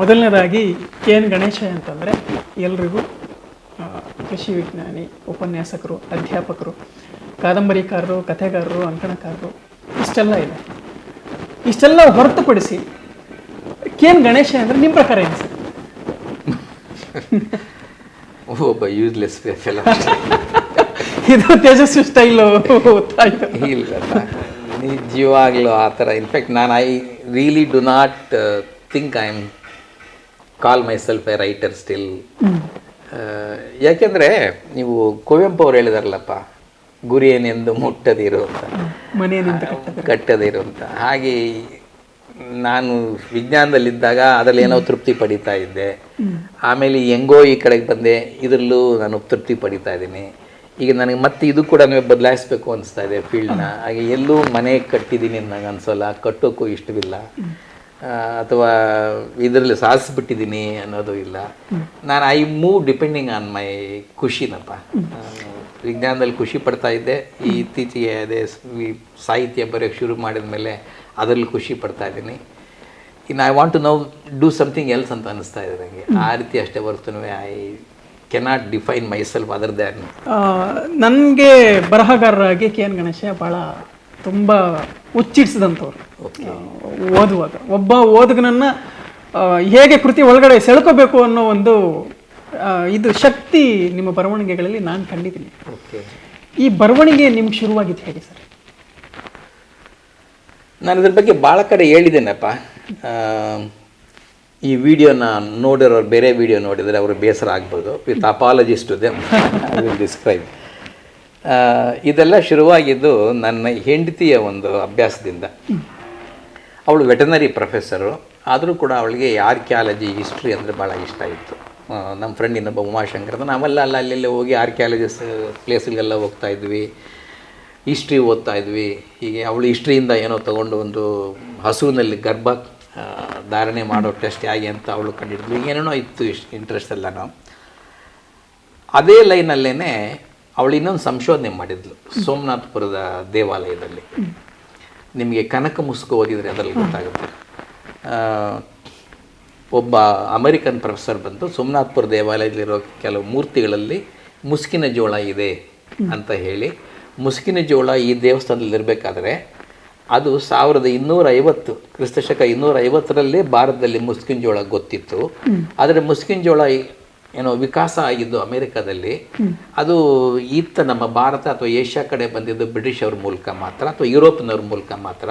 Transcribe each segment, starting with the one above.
ಮೊದಲನೇದಾಗಿ K N Ganesha ಅಂತಂದರೆ ಎಲ್ರಿಗೂ ಕೃಷಿ ವಿಜ್ಞಾನಿ ಉಪನ್ಯಾಸಕರು ಅಧ್ಯಾಪಕರು ಕಾದಂಬರಿಕಾರರು ಕಥೆಗಾರರು ಅಂಕಣಕಾರರು ಇಷ್ಟೆಲ್ಲ ಇದೆ. ಇಷ್ಟೆಲ್ಲ ಹೊರತುಪಡಿಸಿ ಕೆ ಎನ್ ಗಣೇಶ ಅಂದರೆ ನಿಮ್ಮ ಪ್ರಕಾರ ಏನು ಸರ್? ಒಬ್ಬ ಯೂಸ್ಲೆಸ್ ಫೆಲ ಇದು ತೇಜಸ್ವಿ ಸ್ಟೈಲು ಗೊತ್ತಾಯ್ತು ಇಲ್ಲ ನಿಜವಾಗ್ಲೂ ಆ ಥರ. ಇನ್ಫ್ಯಾಕ್ಟ್ ನಾನು I really do not think I am call myself a writer still ಯಾಕೆಂದರೆ ನೀವು ಕುವೆಂಪು ಅವ್ರು ಹೇಳಿದಾರಲ್ಲಪ್ಪ ಗುರಿ ಏನೆಂದು ಮುಟ್ಟದಿರು ಅಂತ. ಕಟ್ಟದಿರು. ಅಂತ. ಹಾಗೆ ನಾನು ವಿಜ್ಞಾನದಲ್ಲಿದ್ದಾಗ ಅದರಲ್ಲಿ ಏನೋ ತೃಪ್ತಿ ಪಡಿತಾ ಇದ್ದೆ. ಆಮೇಲೆ ಹೆಂಗೋ ಈ ಕಡೆಗೆ ಬಂದೆ ಇದರಲ್ಲೂ ನಾನು ತೃಪ್ತಿ ಪಡಿತಾ ಇದ್ದೀನಿ. ಈಗ ನನಗೆ ಮತ್ತೆ ಇದು ಕೂಡ ಬದಲಾಯಿಸ್ಬೇಕು ಅನಿಸ್ತಾ ಇದೆ ಫೀಲ್ಡ್ನ. ಹಾಗೆ ಎಲ್ಲೂ ಮನೆ ಕಟ್ಟಿದ್ದೀನಿ ನನಗೆ ಅನ್ಸೋಲ್ಲ ಕಟ್ಟೋಕ್ಕೂ ಇಷ್ಟವಿಲ್ಲ. ಅಥವಾ ಇದರಲ್ಲಿ ಸಾಧಿಸ್ಬಿಟ್ಟಿದ್ದೀನಿ ಅನ್ನೋದು ಇಲ್ಲ. ನಾನು I move depending on my ಖುಷಿನಪ್ಪ. ವಿಜ್ಞಾನದಲ್ಲಿ ಖುಷಿ ಪಡ್ತಾ ಇದ್ದೆ. ಈ ಇತ್ತೀಚೆಗೆ ಅದೇ ಸಾಹಿತ್ಯ ಬರೆಯೋಕ್ಕೆ ಶುರು ಮಾಡಿದ ಮೇಲೆ ಅದರಲ್ಲಿ ಖುಷಿ ಪಡ್ತಾ ಇದ್ದೀನಿ. ಇನ್ನು I want to now do something else ಅಂತ ಅನಿಸ್ತಾ ಇದೆ ನನಗೆ ಆ ರೀತಿ ಅಷ್ಟೇ ಬರ್ತು I cannot define myself other than ನನಗೆ ಬರಹಗಾರರಾಗಿ ಕೆ ಎನ್ ಗಣೇಶ ಭಾಳ ತುಂಬ ಹುಚ್ಚಿಡ್ಸಿದಂಥವ್ರು. ಓದುವಾಗ. ಒಬ್ಬ ಓದುಗನನ್ನ ಹೇಗೆ ಕೃತಿ ಒಳಗಡೆ ಸೆಳ್ಕೋಬೇಕು ಅನ್ನೋ ಒಂದು ಇದು ಶಕ್ತಿ ನಿಮ್ಮ ಬರವಣಿಗೆಗಳಲ್ಲಿ ನಾನು ಕಂಡಿದ್ದೀನಿ. ಓಕೆ. ಈ ಬರವಣಿಗೆ ನಿಮ್ಗೆ ಶುರುವಾಗಿದ್ದು ಹೇಗೆ ಸರ್? ನಾನು ಇದ್ರ ಬಗ್ಗೆ ಭಾಳ ಕಡೆ ಹೇಳಿದ್ದೇನಪ್ಪ. ಈ ವಿಡಿಯೋನ ನೋಡಿರೋರು ಬೇರೆ ವಿಡಿಯೋ ನೋಡಿದರೆ ಅವರು ಬೇಸರ ಆಗ್ಬೋದು. With apologies to them I will describe ಇದೆಲ್ಲ ಶುರುವಾಗಿದ್ದು ನನ್ನ ಹೆಂಡತಿಯ ಒಂದು ಅಭ್ಯಾಸದಿಂದ. ಅವಳು ವೆಟನರಿ ಪ್ರೊಫೆಸರು, ಆದರೂ ಕೂಡ ಅವಳಿಗೆ ಆರ್ಕಿಯಾಲಜಿ, ಹಿಸ್ಟ್ರಿ ಅಂದರೆ ಭಾಳ ಇಷ್ಟ ಇತ್ತು. ನಮ್ಮ ಫ್ರೆಂಡ್ ಇನ್ನೊಬ್ಬ ಉಮಾಶಂಕರ್, ನಾವೆಲ್ಲ ಅಲ್ಲ ಅಲ್ಲೆಲ್ಲ ಹೋಗಿ ಆರ್ಕಿಯಾಲಜಿಸ್ ಪ್ಲೇಸ್ಗಳಿಗೆಲ್ಲ ಹೋಗ್ತಾ ಇದ್ವಿ. ಹಿಸ್ಟ್ರಿ ಓದ್ತಾ ಇದ್ವಿ. ಹೀಗೆ ಅವಳು ಹಿಸ್ಟ್ರಿಯಿಂದ ಏನೋ ತಗೊಂಡು ಒಂದು ಹಸುವಿನಲ್ಲಿ ಗರ್ಭ ಧಾರಣೆ ಮಾಡೋ ಟೆಸ್ಟ್ ಹೇಗೆ ಅಂತ ಅವಳು ಕಂಡಿಡಿದ್ವಿ ಏನೇನೋ ಇತ್ತು ಇಷ್ಟು ಇಂಟ್ರೆಸ್ಟ್ ನಾವು ಅದೇ ಲೈನಲ್ಲೇ ಅವಳು ಇನ್ನೊಂದು ಸಂಶೋಧನೆ ಮಾಡಿದ್ಲು ಸೋಮನಾಥಪುರದ ದೇವಾಲಯದಲ್ಲಿ. ನಿಮಗೆ ಕನಕ ಮುಸುಕು ಓದಿದರೆ ಅದರಲ್ಲಿ ಗೊತ್ತಾಗುತ್ತೆ. ಒಬ್ಬ ಅಮೆರಿಕನ್ ಪ್ರೊಫೆಸರ್ ಬಂದು ಸೋಮನಾಥ್ಪುರ ದೇವಾಲಯದಲ್ಲಿರೋ ಕೆಲವು ಮೂರ್ತಿಗಳಲ್ಲಿ ಮುಸ್ಕಿನ ಜೋಳ ಇದೆ ಅಂತ ಹೇಳಿ ಮುಸ್ಕಿನ ಜೋಳ ಈ ದೇವಸ್ಥಾನದಲ್ಲಿ ಇರಬೇಕಾದ್ರೆ ಅದು ಸಾವಿರದ ಇನ್ನೂರ ಐವತ್ತು ಕ್ರಿಸ್ತಶಕ ಇನ್ನೂರ ಐವತ್ತರಲ್ಲೇ ಭಾರತದಲ್ಲಿ ಮುಸ್ಕಿನ ಜೋಳ ಗೊತ್ತಿತ್ತು. ಆದರೆ ಮುಸ್ಕಿನ ಜೋಳ ಈ- ಏನೋ ವಿಕಾಸ ಆಗಿದ್ದು ಅಮೆರಿಕದಲ್ಲಿ. ಅದು ಇತ್ತ ನಮ್ಮ ಭಾರತ ಅಥವಾ ಏಷ್ಯಾ ಕಡೆ ಬಂದಿದ್ದು ಬ್ರಿಟಿಷ್ ಅವ್ರ ಮೂಲಕ ಮಾತ್ರ ಅಥವಾ ಯುರೋಪ್ನವ್ರ ಮೂಲಕ ಮಾತ್ರ.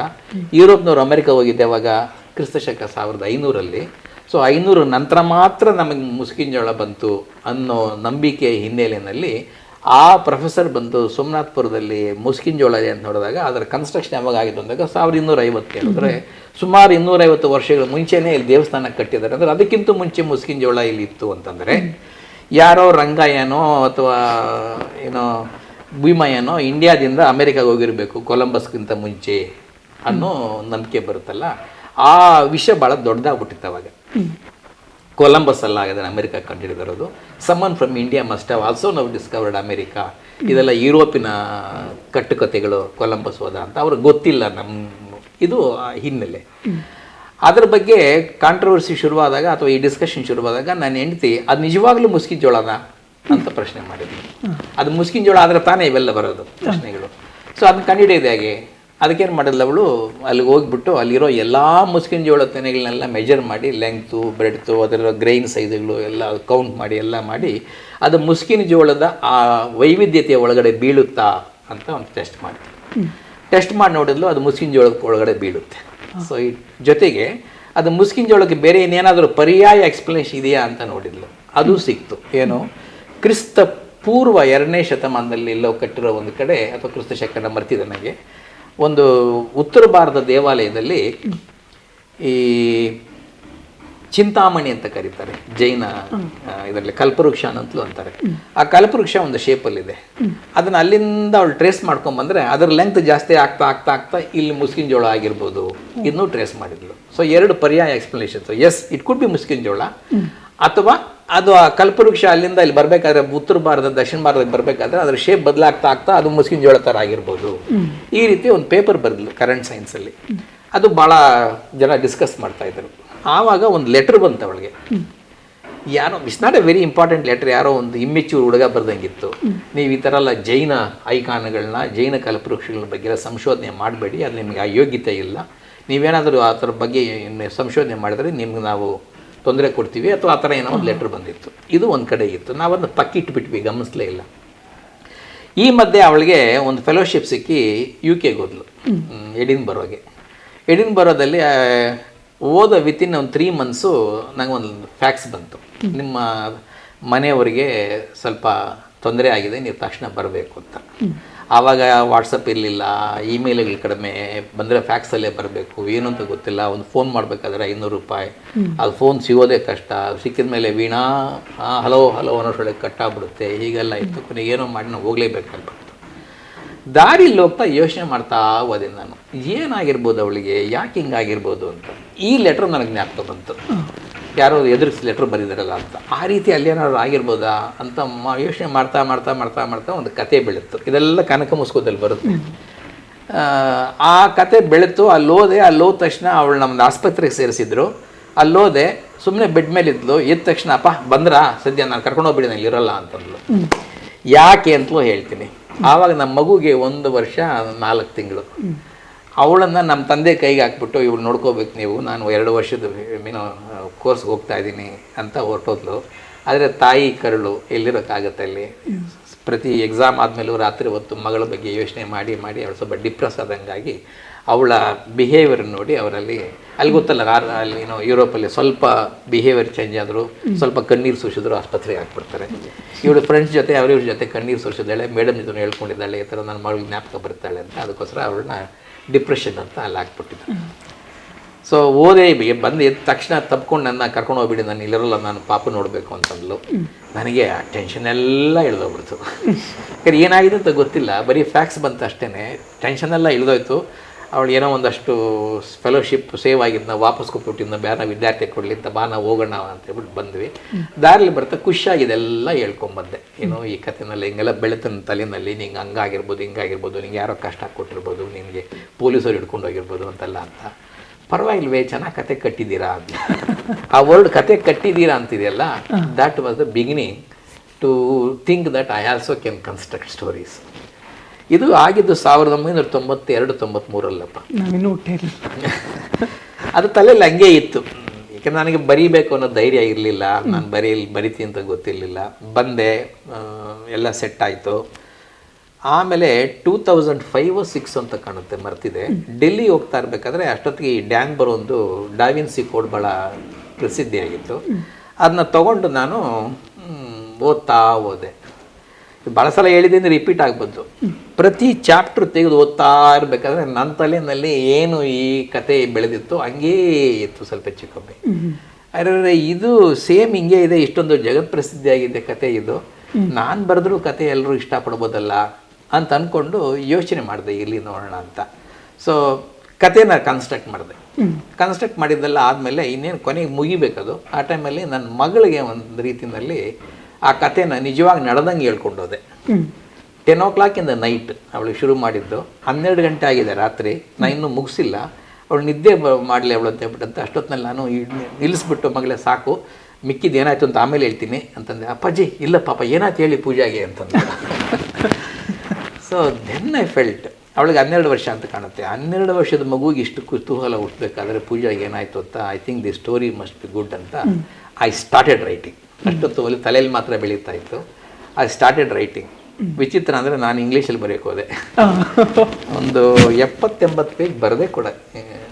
ಯುರೋಪ್ನವ್ರು ಅಮೆರಿಕ ಹೋಗಿದ್ದೆ ಅವಾಗ ಕ್ರಿಸ್ತಶಕ ಸಾವಿರದ ಐನೂರಲ್ಲಿ. ಸೊ ಐನೂರು ನಂತರ ಮಾತ್ರ ನಮಗೆ ಮುಸ್ಕಿನ ಜೋಳ ಬಂತು ಅನ್ನೋ ನಂಬಿಕೆಯ ಹಿನ್ನೆಲೆಯಲ್ಲಿ ಆ ಪ್ರೊಫೆಸರ್ ಬಂದು ಸೋಮನಾಥ್ಪುರದಲ್ಲಿ ಮುಸ್ಕಿನ ಜೋಳ ಅಂತ ನೋಡಿದಾಗ ಅದರ ಕನ್ಸ್ಟ್ರಕ್ಷನ್ ಯಾವಾಗ ಆಗಿದ್ದು ಅಂದಾಗ ಸಾವಿರದ ಇನ್ನೂರ ಐವತ್ತು ಅಂದರೆ ಸುಮಾರು ಇನ್ನೂರೈವತ್ತು ವರ್ಷಗಳ ಮುಂಚೆನೇ ಇಲ್ಲಿ ದೇವಸ್ಥಾನ ಕಟ್ಟಿದ್ದಾರೆ. ಅಂದರೆ ಅದಕ್ಕಿಂತ ಮುಂಚೆ ಮುಸ್ಕಿನ ಜೋಳ ಇಲ್ಲಿ ಇತ್ತು ಅಂತಂದರೆ ಯಾರೋ ರಂಗಾಯನೋ ಅಥವಾ ಏನೋ ಭೀಮಯ್ಯನೋ ಇಂಡಿಯಾದಿಂದ ಅಮೆರಿಕಾಗೆ ಹೋಗಿರಬೇಕು ಕೊಲಂಬಸ್ಗಿಂತ ಮುಂಚೆ ಅನ್ನೋ ನಂಬಿಕೆ ಬರುತ್ತಲ್ಲ, ಆ ವಿಷಯ ಭಾಳ ದೊಡ್ಡದಾಗ್ಬಿಟ್ಟಿತ್ತು ಅವಾಗ. ಕೊಲಂಬಸ್ ಅಲ್ಲ ಇದನ್ನು America ಕಂಡುಹಿಡಿದಿರೋದು someone from India must have also ನಾವು ಡಿಸ್ಕವರ್ಡ್ ಅಮೆರಿಕಾ ಇದೆಲ್ಲ ಯುರೋಪಿನ ಕಟ್ಟುಕತೆಗಳು ಕೊಲಂಬಸ್ ಹೋದ ಅಂತ ಅವ್ರಿಗೆ ಗೊತ್ತಿಲ್ಲ ನಮ್ಮ ಇದು ಹಿನ್ನೆಲೆ. ಅದ್ರ ಬಗ್ಗೆ ಕಾಂಟ್ರವರ್ಸಿ ಶುರುವಾದಾಗ ಅಥವಾ ಈ ಡಿಸ್ಕಷನ್ ಶುರುವಾದಾಗ ನಾನು ಹೆಂಡ್ತಿ ಅದು ನಿಜವಾಗ್ಲೂ ಮುಸ್ಕಿನ ಜೋಳನ ಅಂತ ಪ್ರಶ್ನೆ ಮಾಡಿದ್ವಿ ಅದು ಮುಸ್ಕಿನ ಜೋಳ ಆದರೆ ತಾನೇ ಇವೆಲ್ಲ ಬರೋದು ಪ್ರಶ್ನೆಗಳು. ಸೊ ಅದನ್ನ ಕಂಡುಹಿಡಿಯೋದು ಹೇಗೆ? ಅದಕ್ಕೇನು ಮಾಡಿದ್ಲು ಅವಳು? ಅಲ್ಲಿಗೆ ಹೋಗ್ಬಿಟ್ಟು ಅಲ್ಲಿರೋ ಎಲ್ಲ ಮುಸ್ಕಿನ ಜೋಳ ತೆನೆಗಳನ್ನೆಲ್ಲ ಮೆಜರ್ ಮಾಡಿ ಲೆಂಗ್ತು ಬ್ರೆಡ್ತು ಅದರ ಗ್ರೈನ್ ಸೈಜ್ಗಳು ಎಲ್ಲ ಕೌಂಟ್ ಮಾಡಿ ಎಲ್ಲ ಮಾಡಿ ಅದು ಮುಸ್ಕಿನ ಜೋಳದ ಆ ವೈವಿಧ್ಯತೆಯ ಒಳಗಡೆ ಬೀಳುತ್ತಾ ಅಂತ ಒಂದು ಟೆಸ್ಟ್ ಮಾಡ್ತೀವಿ ಟೆಸ್ಟ್ ಮಾಡಿ ನೋಡಿದ್ಲು ಅದು ಮುಸ್ಕಿನ ಜೋಳದ ಒಳಗಡೆ ಬೀಳುತ್ತೆ. ಸೊ ಈ ಜೊತೆಗೆ ಅದು ಮುಸ್ಕಿನ ಜೋಳಕ್ಕೆ ಬೇರೆ ಇನ್ನೇನಾದರೂ ಪರ್ಯಾಯ ಎಕ್ಸ್ಪ್ಲನೇಷನ್ ಇದೆಯಾ ಅಂತ ನೋಡಿದ್ಲು. ಅದು ಸಿಕ್ತು. ಏನು? ಕ್ರಿಸ್ತ ಪೂರ್ವ ಎರಡನೇ ಶತಮಾನದಲ್ಲಿ ಎಲ್ಲೋ ಕಟ್ಟಿರೋ ಒಂದು ಕಡೆ ಅಥವಾ ಕ್ರಿಸ್ತ ಶಕನ ಮರ್ತಿದೆ ನನಗೆ ಒಂದು ಉತ್ತರ ಭಾರತ ದೇವಾಲಯದಲ್ಲಿ ಈ ಚಿಂತಾಮಣಿ ಅಂತ ಕರೀತಾರೆ ಜೈನ ಇದರಲ್ಲಿ ಕಲ್ಪವೃಕ್ಷ ಅಂತಲೂ ಅಂತಾರೆ. ಆ ಕಲ್ಪವೃಕ್ಷ ಒಂದು ಶೇಪಲ್ಲಿದೆ. ಅದನ್ನ ಅಲ್ಲಿಂದ ಅವಳು ಟ್ರೇಸ್ ಮಾಡ್ಕೊಂಬಂದರೆ ಅದರ ಲೆಂತ್ ಜಾಸ್ತಿ ಆಗ್ತಾ ಆಗ್ತಾ ಆಗ್ತಾ ಇಲ್ಲಿ ಮುಸ್ಕಿನ ಜೋಳ ಆಗಿರ್ಬೋದು. ಇನ್ನೂ ಟ್ರೇಸ್ ಮಾಡಿದ್ಲು. ಸೊ ಎರಡು ಪರ್ಯಾಯ explanations is it could be ಮುಸ್ಕಿನ ಜೋಳ. ಅಥವಾ ಅದು ಆ ಕಲ್ಪವೃಕ್ಷ ಅಲ್ಲಿಂದ ಇಲ್ಲಿ ಬರಬೇಕಾದ್ರೆ ಉತ್ತರ ಭಾರತ, ದಕ್ಷಿಣ ಭಾರತಕ್ಕೆ ಬರಬೇಕಾದ್ರೆ ಅದರ ಶೇಪ್ ಬದಲಾಗ್ತಾ ಆಗ್ತಾ ಅದು ಮುಸ್ಕಿನ ಜೋಳ ಥರ ಆಗಿರ್ಬೋದು. ಈ ರೀತಿ ಒಂದು ಪೇಪರ್ ಬರೆದ್ಲು ಕರೆಂಟ್ ಸೈನ್ಸಲ್ಲಿ ಅದು ಭಾಳ ಜನ ಡಿಸ್ಕಸ್ ಮಾಡ್ತಾ ಇದ್ದರು ಆವಾಗ ಒಂದು ಲೆಟ್ರ್ ಬಂತು ಅವಳಿಗೆ. ಯಾರೋ it's not a very important letter ಯಾರೋ ಒಂದು ಇಮ್ಮೆಚ್ಚೂರು ಹುಡುಗ ಬರ್ದಂಗಿತ್ತು. ನೀವು ಈ ಥರ ಎಲ್ಲ ಜೈನ ಐಕಾನ್ಗಳನ್ನ, ಜೈನ ಕಲ್ಪವೃಕ್ಷಗಳ ಬಗ್ಗೆ ಎಲ್ಲ ಸಂಶೋಧನೆ ಮಾಡಬೇಡಿ, ಅದು ನಿಮಗೆ ಆ ಇಲ್ಲ. ನೀವೇನಾದರೂ ಆ ಥರ ಬಗ್ಗೆ ಸಂಶೋಧನೆ ಮಾಡಿದ್ರೆ ನಿಮ್ಗೆ ನಾವು ತೊಂದರೆ ಕೊಡ್ತೀವಿ ಅಥವಾ ಆ ಥರ ಏನೋ ಒಂದು ಲೆಟ್ರ್ ಬಂದಿತ್ತು. ಇದು ಒಂದು ಕಡೆ ಇತ್ತು. ನಾವದನ್ನು ಪಕ್ಕಿಟ್ಬಿಟ್ವಿ ಗಮನಿಸಲೇ ಇಲ್ಲ. ಈ ಮಧ್ಯೆ ಅವಳಿಗೆ ಒಂದು ಫೆಲೋಶಿಪ್ ಸಿಕ್ಕಿ ಯು ಕೆಗೆ ಹೋದ್ಲು. ಎಡಿನ್ ಬರೋಗೆ ಎಡಿನ್ ಬರೋದಲ್ಲಿ ಓದ ವಿತಿನ್ ಒಂದು ತ್ರೀ ಮಂತ್ಸು ನಂಗೆ ಒಂದು ಫ್ಯಾಕ್ಸ್ ಬಂತು. ನಿಮ್ಮ ಮನೆಯವರಿಗೆ ಸ್ವಲ್ಪ ತೊಂದರೆ ಆಗಿದೆ ನೀವು ತಕ್ಷಣ ಬರಬೇಕು ಅಂತ. ಆವಾಗ ವಾಟ್ಸಪ್ ಇರಲಿಲ್ಲ ಇಮೇಲ್ಗಳು ಕಡಿಮೆ ಬಂದರೆ ಫ್ಯಾಕ್ಸಲ್ಲೇ ಬರಬೇಕು ಏನು ಅಂತ ಗೊತ್ತಿಲ್ಲ ಒಂದು ಫೋನ್ ಮಾಡಬೇಕಾದ್ರೆ ಐನೂರು ರೂಪಾಯಿ. ಅದು ಫೋನ್ ಸಿಗೋದೇ ಕಷ್ಟ ಸಿಕ್ಕಿದ ಮೇಲೆ ವೀಣಾ ಹಲೋ ಹಲೋ ಅನ್ನೋಷ್ಟೊಳಗೆ ಕಟ್ಟಾಗ್ಬಿಡುತ್ತೆ ಹೀಗೆಲ್ಲ ಇತ್ತು. ಕೊನೆಗೆ ಏನೋ ಮಾಡಿ ನಾವು ಹೋಗಲೇಬೇಕಾಗ್ಬಿಡ್ತು. ದಾರಿಲಿ ಹೋಗ್ತಾ ಯೋಚನೆ ಮಾಡ್ತಾ ಹೋದೆ ನಾನು. ಏನಾಗಿರ್ಬೋದು ಅವಳಿಗೆ? ಯಾಕೆ ಹಿಂಗಾಗಿರ್ಬೋದು ಅಂತ? ಈ ಲೆಟ್ರ್ ನನಗೆ ಜ್ಞಾಪಕ ಬಂತು. ಯಾರೋ ಎದುರಿಸಿ ಲೆಟ್ರ್ ಬರೀದಾರಲ್ಲ ಅಂತ. ಆ ರೀತಿ ಅಲ್ಲೇನಾದ್ರು ಆಗಿರ್ಬೋದಾ ಅಂತ ಮ- ಯೋಚನೆ ಮಾಡ್ತಾ ಮಾಡ್ತಾ ಮಾಡ್ತಾ ಮಾಡ್ತಾ ಒಂದು ಕತೆ ಬೆಳೀತು. ಇದೆಲ್ಲ ಕನಕ ಮುಸ್ಕೋದಲ್ಲಿ ಬರುತ್ತೆ. ಆ, ಕತೆ ಬೆಳೆತು. ಅಲ್ಲೋದೆ ಅಲ್ಲೋದ ಅಲ್ಲಿ ಹೋದ ತಕ್ಷಣ ಅವಳು ನಮ್ಮದು ಆಸ್ಪತ್ರೆಗೆ ಸೇರಿಸಿದ್ರು. ಅಲ್ಲೋದೆ ಸುಮ್ಮನೆ ಬೆಡ್ ಮೇಲೆ ಇದ್ಲು. ಎದ್ದ ತಕ್ಷಣ ಅಪ್ಪ ಬಂದ್ರ? ಸದ್ಯ ನಾನು ಕರ್ಕೊಂಡು ಹೋಗ್ಬಿಡಿ ನಾನು ಇರಲ್ಲ ಅಂತಂದ್ಲು ಯಾಕೆ ಅಂತಲೂ ಹೇಳ್ತೀನಿ. ಆವಾಗ ನಮ್ಮ ಮಗುಗೆ ಒಂದು ವರ್ಷ ನಾಲ್ಕು ತಿಂಗಳು. ಅವಳನ್ನು ನಮ್ಮ ತಂದೆ ಕೈಗೆ ಹಾಕ್ಬಿಟ್ಟು, ಇವಳು ನೋಡ್ಕೋಬೇಕು ನೀವು, ನಾನು ಎರಡು ವರ್ಷದ ಮೀನು ಕೋರ್ಸ್ಗೆ ಹೋಗ್ತಾ ಇದ್ದೀನಿ, ಅಂತ ಹೊರಟೋದ್ಲು. ಆದರೆ ತಾಯಿ ಕರುಳು ಎಲ್ಲಿರೋಕ್ಕಾಗತ್ತೆ ಅಲ್ಲಿ? ಪ್ರತಿ ಎಕ್ಸಾಮ್ ಆದಮೇಲೂ ರಾತ್ರಿ ಹೊತ್ತು ಮಗಳ ಬಗ್ಗೆ ಯೋಚನೆ ಮಾಡಿ ಮಾಡಿ ಅವಳು ಸ್ವಲ್ಪ ಡಿಪ್ರೆಸ್ ಆದಂಗಾಗಿ ಅವಳ ಬಿಹೇವಿಯರ್ ನೋಡಿ ಅವರಲ್ಲಿ, ಅಲ್ಲಿ ಗೊತ್ತಲ್ಲ ಅಲ್ಲಿ ಏನೋ ಯುರೋಪಲ್ಲಿ ಸ್ವಲ್ಪ ಬಿಹೇವಿಯರ್ ಚೇಂಜ್ ಆದರೂ ಸ್ವಲ್ಪ ಕಣ್ಣೀರು ಸುರಿಸಿದ್ರು ಆಸ್ಪತ್ರೆಗೆ ಹಾಕ್ಬಿಡ್ತಾರೆ. ಇವಳು ಫ್ರೆಂಡ್ಸ್ ಜೊತೆ, ಅವ್ರ ಜೊತೆ ಕಣ್ಣೀರು ಸುರಿಸಿದ್ದಾಳೆ ಮೇಡಮ್ ಜೊತೆ ಹೇಳ್ಕೊಂಡಿದ್ದಾಳೆ, ಈ ಥರ ನನ್ನ ಮಗಳು ಜ್ಞಾಪಕ ಬರ್ತಾಳೆ ಅಂತ. ಅದಕ್ಕೋಸ್ಕರ ಅವಳನ್ನ ಡಿಪ್ರೆಷನ್ ಅಂತ ಅಲ್ಲಿ ಹಾಕ್ಬಿಟ್ಟಿದ್ದ ಸೊ ಓದೇ ಬಿ- ಬಂದು ಎದ್ದ ತಕ್ಷಣ ತಪ್ಕೊಂಡು ನನ್ನ ಕರ್ಕೊಂಡು ಹೋಗ್ಬಿಡಿ ನಾನು ಇಲ್ಲಿರಲ್ಲ ನಾನು ಪಾಪ ನೋಡಬೇಕು ಅಂತಂದ್ಲು ನನಗೆ ಆ ಟೆನ್ಷನ್ ಎಲ್ಲ ಇಳಿದೋಗ್ಬಿಡ್ತು. ಯಾಕಂದ್ರೆ ಏನಾಗಿದೆ ಅಂತ ಗೊತ್ತಿಲ್ಲ. ಬರೀ ಫ್ಯಾಕ್ಸ್ ಬಂತು ಅಷ್ಟೇ ಟೆನ್ಷನ್ ಎಲ್ಲ ಇಳ್ದೋಯ್ತು. ಅವಳು ಏನೋ ಒಂದಷ್ಟು ಫೆಲೋಶಿಪ್ ಸೇವ್ ಆಗಿದ್ನ ವಾಪಸ್ ಕೊಟ್ಬಿಟ್ಟಿದ್ನ ಬೇರೆ ವಿದ್ಯಾರ್ಥಿ ಕೊಡಲಿ ಅಂತ ಬಾ ನಾವು ಹೋಗೋಣ ಅಂತ ಹೇಳ್ಬಿಟ್ಟು ಬಂದ್ವಿ. ದಾರಿಲಿ ಬರ್ತಾ ಖುಷಿಯಾಗಿದೆ ಎಲ್ಲ ಹೇಳ್ಕೊಂಬಂದೆ. ಏನೋ ಈ ಕಥೆನಲ್ಲಿ ಹಿಂಗೆಲ್ಲ ಬೆಳೆತನ ತಲೆನಲ್ಲಿ ತಲೆಯಲ್ಲಿ ನಿಂಗೆ ಹಂಗಾಗಿರ್ಬೋದು ಹಿಂಗಾಗಿರ್ಬೋದು ನಿಂಗೆ ಯಾರೋ ಕಷ್ಟ ಕೊಟ್ಟಿರ್ಬೋದು ನಿನಗೆ ಪೊಲೀಸರು ಹಿಡ್ಕೊಂಡು ಹೋಗಿರ್ಬೋದು ಅಂತೆಲ್ಲ ಅಂತ. ಪರವಾಗಿಲ್ವೇ ಚೆನ್ನಾಗಿ ಕತೆ ಕಟ್ಟಿದ್ದೀರಾ ಅಂತ. ಆ ವರ್ಡ್ ಕತೆ ಕಟ್ಟಿದ್ದೀರಾ ಅಂತಿದೆಯಲ್ಲ? That was the beginning to think that I also can construct stories ಇದು ಆಗಿದ್ದು ಸಾವಿರದ ಒಂಬೈನೂರ ತೊಂಬತ್ತೆರಡು ತೊಂಬತ್ತ್ಮೂರಲ್ಲಪ್ಪ ನಾನು ಹುಟ್ಟಿರಲಿಲ್ಲ ಅದು ತಲೆಯಲ್ಲಿ ಹಂಗೆ ಇತ್ತು. ಯಾಕೆಂದ್ರೆ ನನಗೆ ಬರೀಬೇಕು ಅನ್ನೋ ಧೈರ್ಯ ಇರಲಿಲ್ಲ. ನಾನು ಬರೀ ಬರಿತೀನಿ ಅಂತ ಗೊತ್ತಿರಲಿಲ್ಲ. ಬಂದೆ ಎಲ್ಲ ಸೆಟ್ ಆಯಿತು. ಆಮೇಲೆ ಟೂ ತೌಸಂಡ್ ಫೈವ್ ಸಿಕ್ಸ್ ಅಂತ ಕಾಣುತ್ತೆ ಮರ್ತಿದೆ. ಡೆಲ್ಲಿ ಹೋಗ್ತಾ ಇರಬೇಕಾದ್ರೆ ಅಷ್ಟೊತ್ತಿಗೆ ಈ ಡ್ಯಾನ್ ಬರೋ ಒಂದು ಡಾವಿನ್ಸಿ ಕೋಡ್ ಭಾಳ ಪ್ರಸಿದ್ಧಿಯಾಗಿತ್ತು. ಅದನ್ನ ತಗೊಂಡು ನಾನು ಓದ್ತಾ ಹೋದೆ. ಭಾಳ ಸಲ ಹೇಳಿದ್ದೀನಿ ರಿಪೀಟ್ ಆಗ್ಬೋದು ಪ್ರತಿ ಚಾಪ್ಟರ್ ತೆಗೆದು ಓದ್ತಾ ಇರಬೇಕಾದ್ರೆ ನನ್ನ ತಲೆಯಲ್ಲಿ ಏನು ಈ ಕತೆ ಬೆಳೆದಿತ್ತು ಹಂಗೇ ಇತ್ತು ಸ್ವಲ್ಪ ಹೆಚ್ಚು ಕಮ್ಮಿ ಇದು ಸೇಮ್ ಹಿಂಗೆ ಇದೆ, ಇಷ್ಟೊಂದು ಜಗತ್ ಪ್ರಸಿದ್ಧಿಯಾಗಿದೆ ಕತೆ ಇದು. ನಾನು ಬರೆದ್ರೂ ಕತೆ ಎಲ್ಲರೂ ಇಷ್ಟಪಡ್ಬೋದಲ್ಲ ಅಂತ ಅಂದ್ಕೊಂಡು ಯೋಚನೆ ಮಾಡಿದೆ, ಇಲ್ಲಿ ನೋಡೋಣ ಅಂತ. ಸೊ ಕತೆನ ಕನ್ಸ್ಟ್ರಕ್ಟ್ ಮಾಡಿದೆ. ಕನ್ಸ್ಟ್ರಕ್ಟ್ ಮಾಡಿದ್ದೆಲ್ಲ ಆದಮೇಲೆ ಇನ್ನೇನು ಕೊನೆಗೆ ಮುಗಿಬೇಕದು, ಆ ಟೈಮಲ್ಲಿ ನನ್ನ ಮಗಳಿಗೆ ಒಂದು ರೀತಿಯಲ್ಲಿ ಆ ಕಥೆನ ನಿಜವಾಗಿ ನಡೆದಂಗೆ ಹೇಳ್ಕೊಂಡೋದೆ. Ten o'clock in the night ಅವಳಿಗೆ ಶುರು ಮಾಡಿದ್ದು. ಹನ್ನೆರಡು ಗಂಟೆ ಆಗಿದೆ ರಾತ್ರಿ. ನಾನು ಇನ್ನೂ ಮುಗಿಸಿಲ್ಲ. ಅವಳು ನಿದ್ದೆ ಮಾಡಲಿ ಅವಳು ಅಂತ ಹೇಳ್ಬಿಟ್ಟಂತೆ. ಅಷ್ಟೊತ್ತಿನಲ್ಲಿ ನಾನು ನಿಲ್ಲಿಸ್ಬಿಟ್ಟು ಮಗಳೇ ಸಾಕು. ಮಿಕ್ಕಿದ್ದು ಏನಾಯ್ತು ಅಂತ ಆಮೇಲೆ ಹೇಳ್ತೀನಿ. ಅಂತಂದೆ ಅಪ್ಪಾಜಿ ಇಲ್ಲ ಪಾಪ ಏನಾಯ್ತು ಹೇಳಿ ಪೂಜಾಗೆ? ಅಂತಂದೆ. ಸೊ ದೆನ್ ಐ ಫೆಲ್ಟ್ ಅವಳಿಗೆ ಹನ್ನೆರಡು ವರ್ಷ ಅಂತ ಕಾಣುತ್ತೆ. ಹನ್ನೆರಡು ವರ್ಷದ ಮಗುವಿಗೆ ಇಷ್ಟು ಕುತೂಹಲ ಹುಟ್ಟಬೇಕಾದ್ರೆ ಪೂಜಾಗೆ ಏನಾಯ್ತು ಅಂತ I think the story must be good ಅಂತ ಐ ಸ್ಟಾರ್ಟೆಡ್ ರೈಟಿಂಗ್ ಅಷ್ಟೊತ್ತು ಅಲ್ಲಿ ತಲೆಯಲ್ಲಿ ಮಾತ್ರ ಬೆಳೀತಾ ಇತ್ತು. ಐ ಸ್ಟಾರ್ಟೆಡ್ ರೈಟಿಂಗ್ ವಿಚಿತ್ರ ಅಂದರೆ ನಾನು ಇಂಗ್ಲೀಷಲ್ಲಿ ಬರೆಯೋಕೆ ಹೋದೆ. ಒಂದು ಎಪ್ಪತ್ತೆಂಬತ್ತು ಪೇಜ್ ಬರದೇ ಕೂಡ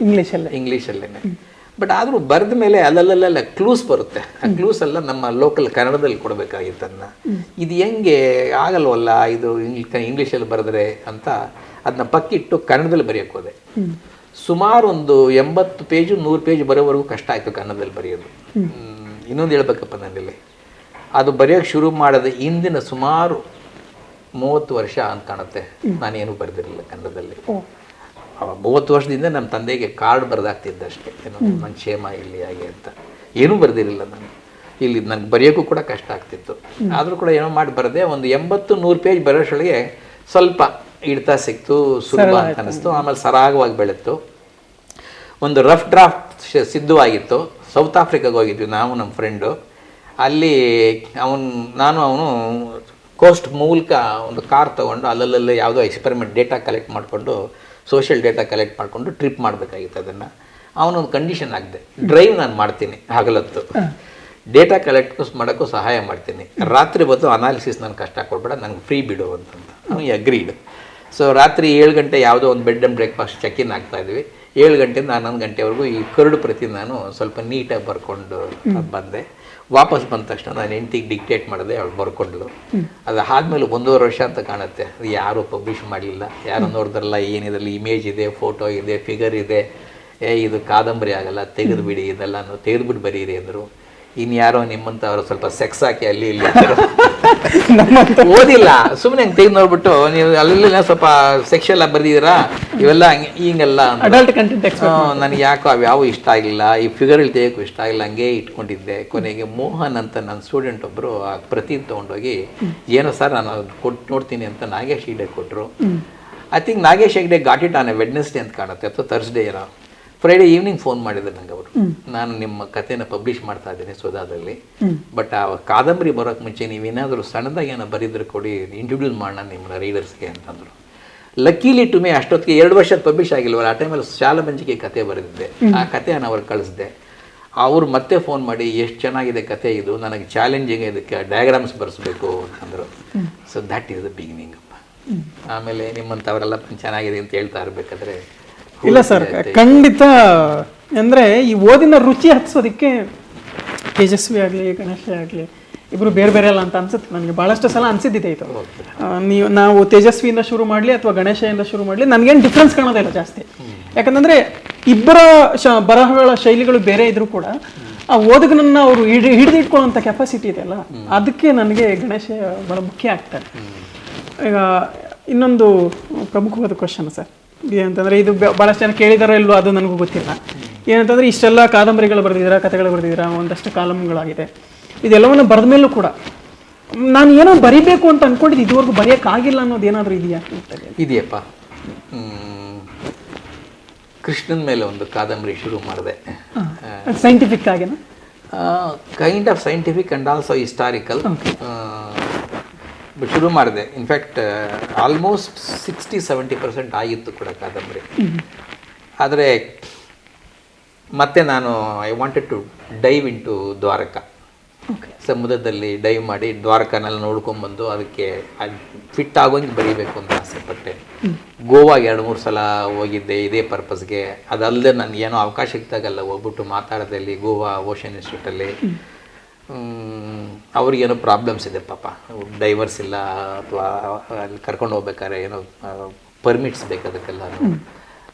ಇಂಗ್ಲೀಷಲ್ಲೇ ಇಂಗ್ಲೀಷಲ್ಲೇ ಬಟ್ ಆದರೂ ಬರೆದ ಮೇಲೆ ಅಲ್ಲಲ್ಲಲ್ಲ ಕ್ಲೂಸ್ ಬರುತ್ತೆ. ಆ ಕ್ಲೂಸ್ ಎಲ್ಲ ನಮ್ಮ ಲೋಕಲ್ ಕನ್ನಡದಲ್ಲಿ ಕೊಡಬೇಕಾಗಿತ್ತು ಅದನ್ನ. ಇದು ಹೆಂಗೆ ಆಗಲ್ವಲ್ಲ ಇದು ಇಂಗ್ಲಿ ಇಂಗ್ಲೀಷಲ್ಲಿ ಬರೆದ್ರೆ ಅಂತ ಅದನ್ನ ಪಕ್ಕಿಟ್ಟು ಕನ್ನಡದಲ್ಲಿ ಬರೆಯೋಕೆ ಹೋದೆ. ಸುಮಾರು ಒಂದು ಎಂಬತ್ತು ಪೇಜು ನೂರು ಪೇಜ್ ಬರೋವರೆಗೂ ಕಷ್ಟ ಆಯಿತು ಕನ್ನಡದಲ್ಲಿ ಬರೆಯೋದು. ಇನ್ನೊಂದು ಹೇಳ್ಬೇಕಪ್ಪ ನನ್ನಲ್ಲಿ ಅದು ಬರೆಯೋಕ್ಕೆ ಶುರು ಮಾಡಿದ ಇಂದಿನ ಸುಮಾರು ಮೂವತ್ತು ವರ್ಷ ಅಂತ ಕಾಣುತ್ತೆ. ನಾನೇನು ಬರೆದಿರಲಿಲ್ಲ ಕನ್ನಡದಲ್ಲಿ. ಮೂವತ್ತು ವರ್ಷದಿಂದ ನಮ್ಮ ತಂದೆಗೆ ಕಾರ್ಡ್ ಬರೆದಾಗ್ತಿದ್ದೆ ಅಷ್ಟೇ. ಏನೋ ನನ್ನ ಕ್ಷೇಮ ಇಲ್ಲಿ ಹಾಗೆ ಅಂತ. ಏನೂ ಬರೆದಿರಲಿಲ್ಲ ನಾನು. ಇಲ್ಲಿ ನನಗೆ ಬರೆಯೋಕ್ಕೂ ಕೂಡ ಕಷ್ಟ ಆಗ್ತಿತ್ತು. ಆದರೂ ಕೂಡ ಏನೋ ಮಾಡಿ ಬರದೆ ಒಂದು ಎಂಬತ್ತು ನೂರು ಪೇಜ್ ಬರೋಷ್ಟೊಳಗೆ ಸ್ವಲ್ಪ ಇಡ್ತಾ ಸಿಕ್ತು ಸುಲಭ ಅಂತ ಅನ್ನಿಸ್ತು ಆಮೇಲೆ ಸರಾಗವಾಗಿ ಬೆಳೆತು ಒಂದು ರಫ್ ಡ್ರಾಫ್ಟ್ ಸಿದ್ಧವಾಗಿತ್ತು. ಸೌತ್ ಆಫ್ರಿಕಾಗೆ ಹೋಗಿದ್ವಿ ನಾವು ನಮ್ಮ ಫ್ರೆಂಡು ಅಲ್ಲಿ ಅವನು ನಾನು ಅವನು ಕೋಸ್ಟ್ ಮೂಲಕ ಒಂದು ಕಾರ್ ತೊಗೊಂಡು ಅಲ್ಲಲ್ಲೇ ಯಾವುದೋ ಎಕ್ಸ್ಪೆರಿಮೆಂಟ್ ಡೇಟಾ ಕಲೆಕ್ಟ್ ಮಾಡಿಕೊಂಡು ಸೋಷಿಯಲ್ ಡೇಟಾ ಕಲೆಕ್ಟ್ ಮಾಡಿಕೊಂಡು ಟ್ರಿಪ್ ಮಾಡಬೇಕಾಗಿತ್ತು ಅದನ್ನು. ಅವನೊಂದು ಕಂಡೀಷನ್ ಆಗಿದೆ. ಡ್ರೈವ್ ನಾನು ಮಾಡ್ತೀನಿ ಹಗಲತ್ತು. ಡೇಟಾ ಕಲೆಕ್ಟ್ ಮಾಡೋಕ್ಕೂ ಸಹಾಯ ಮಾಡ್ತೀನಿ. ರಾತ್ರಿ ಬಂದು ಅನಾಲಿಸಿಸ್ ನಾನು ಕಷ್ಟ ಕೊಡ್ಬೇಡ ನನಗೆ ಫ್ರೀ ಬಿಡು ಅಂತಂತ ಅವ್ನು ಅಗ್ರೀಡ್ ಸೊ ರಾತ್ರಿ ಏಳು ಗಂಟೆ ಯಾವುದೋ ಒಂದು bed and breakfast check in ಆಗ್ತಾ ಇದ್ವಿ. ಏಳು ಗಂಟೆಯಿಂದ ಹನ್ನೊಂದು ಗಂಟೆವರೆಗೂ ಈ ಕರಡು ಪ್ರತಿ ನಾನು ಸ್ವಲ್ಪ ನೀಟಾಗಿ ಬರ್ಕೊಂಡು ಬಂದೆ. ವಾಪಸ್ ಬಂದ ತಕ್ಷಣ ನಾನು ಹೆಂಡ್ತಿಗೆ ಡಿಕ್ಟೇಟ್ ಮಾಡಿದೆ ಅವಳು ಬರ್ಕೊಂಡ್ಳು ಅದು ಆದಮೇಲೆ ಒಂದೂವರೆ ವರ್ಷ ಅಂತ ಕಾಣುತ್ತೆ. ಅದು ಯಾರೂ ಪಬ್ಲಿಷ್ ಮಾಡಲಿಲ್ಲ. ಯಾರು ನೋಡಿದ್ರಲ್ಲ ಏನಿದ್ರಲ್ಲಿ ಇಮೇಜ್ ಇದೆ ಫೋಟೋ ಇದೆ ಫಿಗರ್ ಇದೆ. ಏ ಇದು ಕಾದಂಬರಿ ಆಗಲ್ಲ ತೆಗೆದುಬಿಡಿ ಇದೆಲ್ಲ ತೆಗೆದುಬಿಟ್ಟು ಬರೀರಿ ಅಂದರು. ಇನ್ಯಾರೋ ನಿಮ್ಮಂಥವ್ರು ಸ್ವಲ್ಪ ಸೆಕ್ಸ್ ಹಾಕಿ ಅಲ್ಲಿ ಇಲ್ಲಿ. ಓದಿಲ್ಲ ಸುಮ್ಮನೆ ಹಂಗೆ ತೆಗೆದು ನೋಡ್ಬಿಟ್ಟು ನೀವು ಅಲ್ಲೆಲ್ಲ ಸ್ವಲ್ಪ ಸೆಕ್ಷಲ್ ಆಗಿ ಬರ್ದಿದ್ದೀರಾ? ಇವೆಲ್ಲ ಹಂಗೆ ಹಿಂಗೆಲ್ಲ ನನಗೆ ಯಾಕೋ ಅವು ಇಷ್ಟ ಆಗಿಲ್ಲ. ಈ ಫಿಗರ್ ತೆಗೋಕ್ಕೂ ಇಷ್ಟ ಆಗಿಲ್ಲ ಹಂಗೆ ಇಟ್ಕೊಂಡಿದ್ದೆ. ಕೊನೆಗೆ ಮೋಹನ್ ಅಂತ ನನ್ನ ಸ್ಟೂಡೆಂಟ್ ಒಬ್ಬರು ಆ ಪ್ರತಿ ತೊಗೊಂಡೋಗಿ ಏನೋ ಸರ್ ನಾನು ಕೊಟ್ಟು ನೋಡ್ತೀನಿ ಅಂತ ನಾಗೇಶ್ ಹೆಗ್ಡೆ ಕೊಟ್ಟರು I think Nagesh Hegde got it on a Wednesday ಅಂತ ಕಾಣುತ್ತೆ ಅಥವಾ ಥರ್ಸ್ಡೇ ಏನೋ ಫ್ರೈಡೇ ಈವ್ನಿಂಗ್ ಫೋನ್ ಮಾಡಿದ್ರು ನಂಗೆ ಅವರು. ನಾನು ನಿಮ್ಮ ಕಥೆನ ಪಬ್ಲಿಷ್ ಮಾಡ್ತಾ ಇದ್ದೀನಿ ಸ್ವದಾದಲ್ಲಿ ಬಟ್ ಆ ಕಾದಂಬರಿ ಬರೋಕ್ಕೆ ಮುಂಚೆ ನೀವೇನಾದರೂ ಸಣ್ಣದಾಗಿ ಏನೋ ಬರೀದ್ರೆ ಕೊಡಿ ಇಂಟ್ರೊಡ್ಯೂಸ್ ಮಾಡೋಣ ನಿಮ್ಮ ರೀಡರ್ಸ್ಗೆ ಅಂತಂದರು. ಲಕ್ಕೀಲಿ ಟು ಮೇ ಅಷ್ಟೊತ್ತಿಗೆ ಎರಡು ವರ್ಷ ಪಬ್ಲಿಷ್ ಆಗಿಲ್ವಲ್ಲ ಆ ಟೈಮಲ್ಲಿ ಶಾಲಬಂಜಿಗೆ ಕತೆ ಬರೆದಿದ್ದೆ. ಆ ಕಥೆಯನ್ನು ಅವ್ರಿಗೆ ಕಳಿಸಿದೆ. ಅವರು ಮತ್ತೆ ಫೋನ್ ಮಾಡಿ ಎಷ್ಟು ಚೆನ್ನಾಗಿದೆ ಕತೆ ಇದು ನನಗೆ ಚಾಲೆಂಜಿಂಗ್ ಇದಕ್ಕೆ ಡಯಾಗ್ರಾಮ್ಸ್ ಬರೆಸ್ಬೇಕು ಅಂತಂದರು. So that is the beginning ಅಪ್ಪ. ಆಮೇಲೆ ನಿಮ್ಮಂಥವರೆಲ್ಲ ಚೆನ್ನಾಗಿದೆ ಅಂತ ಹೇಳ್ತಾ ಇರಬೇಕಾದ್ರೆ ಇಲ್ಲ ಸರ್ ಖಂಡಿತ. ಅಂದ್ರೆ ಈ ಓದಿನ ರುಚಿ ಹತ್ಸೋದಕ್ಕೆ ತೇಜಸ್ವಿ ಆಗಲಿ ಗಣೇಶ ಆಗಲಿ ಇಬ್ರು ಬೇರೆ ಬೇರೆ ಅಲ್ಲ ಅಂತ ಅನ್ಸುತ್ತೆ ನನಗೆ. ಭಾಳಷ್ಟು ಸಲ ಅನ್ಸಿದ್ದಿದೆ ಇದು. ನೀವು ನಾವು ತೇಜಸ್ವಿಯಿಂದ ಶುರು ಮಾಡಲಿ ಅಥವಾ ಗಣೇಶಯಿಂದ ಶುರು ಮಾಡಲಿ ನನಗೇನು ಡಿಫ್ರೆನ್ಸ್ ಕಾಣೋದಿಲ್ಲ ಜಾಸ್ತಿ. ಯಾಕಂದ್ರೆ ಇಬ್ಬರ ಶ ಬರಹಗಳ ಶೈಲಿಗಳು ಬೇರೆ ಇದ್ರೂ ಕೂಡ ಆ ಓದುಗನನ್ನ ಅವರು ಹಿಡಿ ಹಿಡಿದಿಟ್ಕೊಳ್ಳುವಂಥ ಕೆಪಾಸಿಟಿ ಇದೆಯಲ್ಲ ಅದಕ್ಕೆ ನನಗೆ ಗಣೇಶ ಬಹಳ ಮುಖ್ಯ ಆಗ್ತಾರೆ. ಈಗ ಇನ್ನೊಂದು ಪ್ರಮುಖವಾದ ಕ್ವಶನ್ ಸರ್. ಏನಂತಂದ್ರೆ ಇದು ಭಾಳಷ್ಟು ಜನ ಕೇಳಿದಾರೋ ಇಲ್ವೋ ಅದು ನನಗೂ ಗೊತ್ತಿಲ್ಲ. ಏನಂತಂದರೆ ಇಷ್ಟೆಲ್ಲ ಕಾದಂಬರಿಗಳು ಬರೆದಿದ್ದೀರಾ ಕಥೆಗಳು ಬರೆದಿದ್ದೀರಾ ಒಂದಷ್ಟು ಕಾಲಮ್ಗಳಾಗಿದೆ. ಇದೆಲ್ಲವನ್ನು ಬರೆದ ಮೇಲೂ ಕೂಡ ನಾನು ಏನೋ ಬರಿಬೇಕು ಅಂತ ಅನ್ಕೊಂಡಿದ್ದು ಇದುವರೆಗೂ ಬರೆಯೋಕ್ಕಾಗಿಲ್ಲ ಅನ್ನೋದು ಏನಾದರೂ ಇದೆಯಾ? ಇದೆಯಪ್ಪ. ಕೃಷ್ಣನ ಮೇಲೆ ಒಂದು ಕಾದಂಬರಿ ಶುರು ಮಾಡಿದೆ. Scientific ಆಗೇನಾ? Kind of scientific and also historical ಶುರು ಮಾಡಿದೆ. In fact almost sixty seventy percent ಆಗಿತ್ತು ಕೂಡ ಕಾದಂಬರಿ. ಆದರೆ ಮತ್ತೆ ನಾನು I wanted to dive into Dwarka ಸಮುದ್ರದಲ್ಲಿ ಡೈವ್ ಮಾಡಿ ದ್ವಾರಕನೆಲ್ಲ ನೋಡ್ಕೊಂಡ್ಬಂದು ಅದಕ್ಕೆ ಫಿಟ್ ಆಗೋಂಗೆ ಬರೀಬೇಕು ಅಂತ ಆಸೆ ಪಟ್ಟೆ. ಗೋವಾಗೆ ಎರಡು ಮೂರು ಸಲ ಹೋಗಿದ್ದೆ ಇದೇ ಪರ್ಪಸ್ಗೆ. ಅದಲ್ಲದೆ ನನಗೇನೋ ಅವಕಾಶ ಸಿಗ್ತಾಗಲ್ಲ ಹೋಗ್ಬಿಟ್ಟು ಮಾತಾಡೋದಲ್ಲಿ ಗೋವಾ ಓಷನ್ ಇನ್ಸ್ಟಿಟ್ಯೂಟಲ್ಲಿ. ಅವ್ರಿಗೇನೋ ಪ್ರಾಬ್ಲಮ್ಸ್ ಇದೆ ಪಾಪ. ಡೈವರ್ಸ್ ಇಲ್ಲ ಅಥವಾ ಅಲ್ಲಿ ಕರ್ಕೊಂಡು ಹೋಗ್ಬೇಕಾದ್ರೆ ಏನೋ ಪರ್ಮಿಟ್ಸ್ ಬೇಕು ಅದಕ್ಕೆಲ್ಲ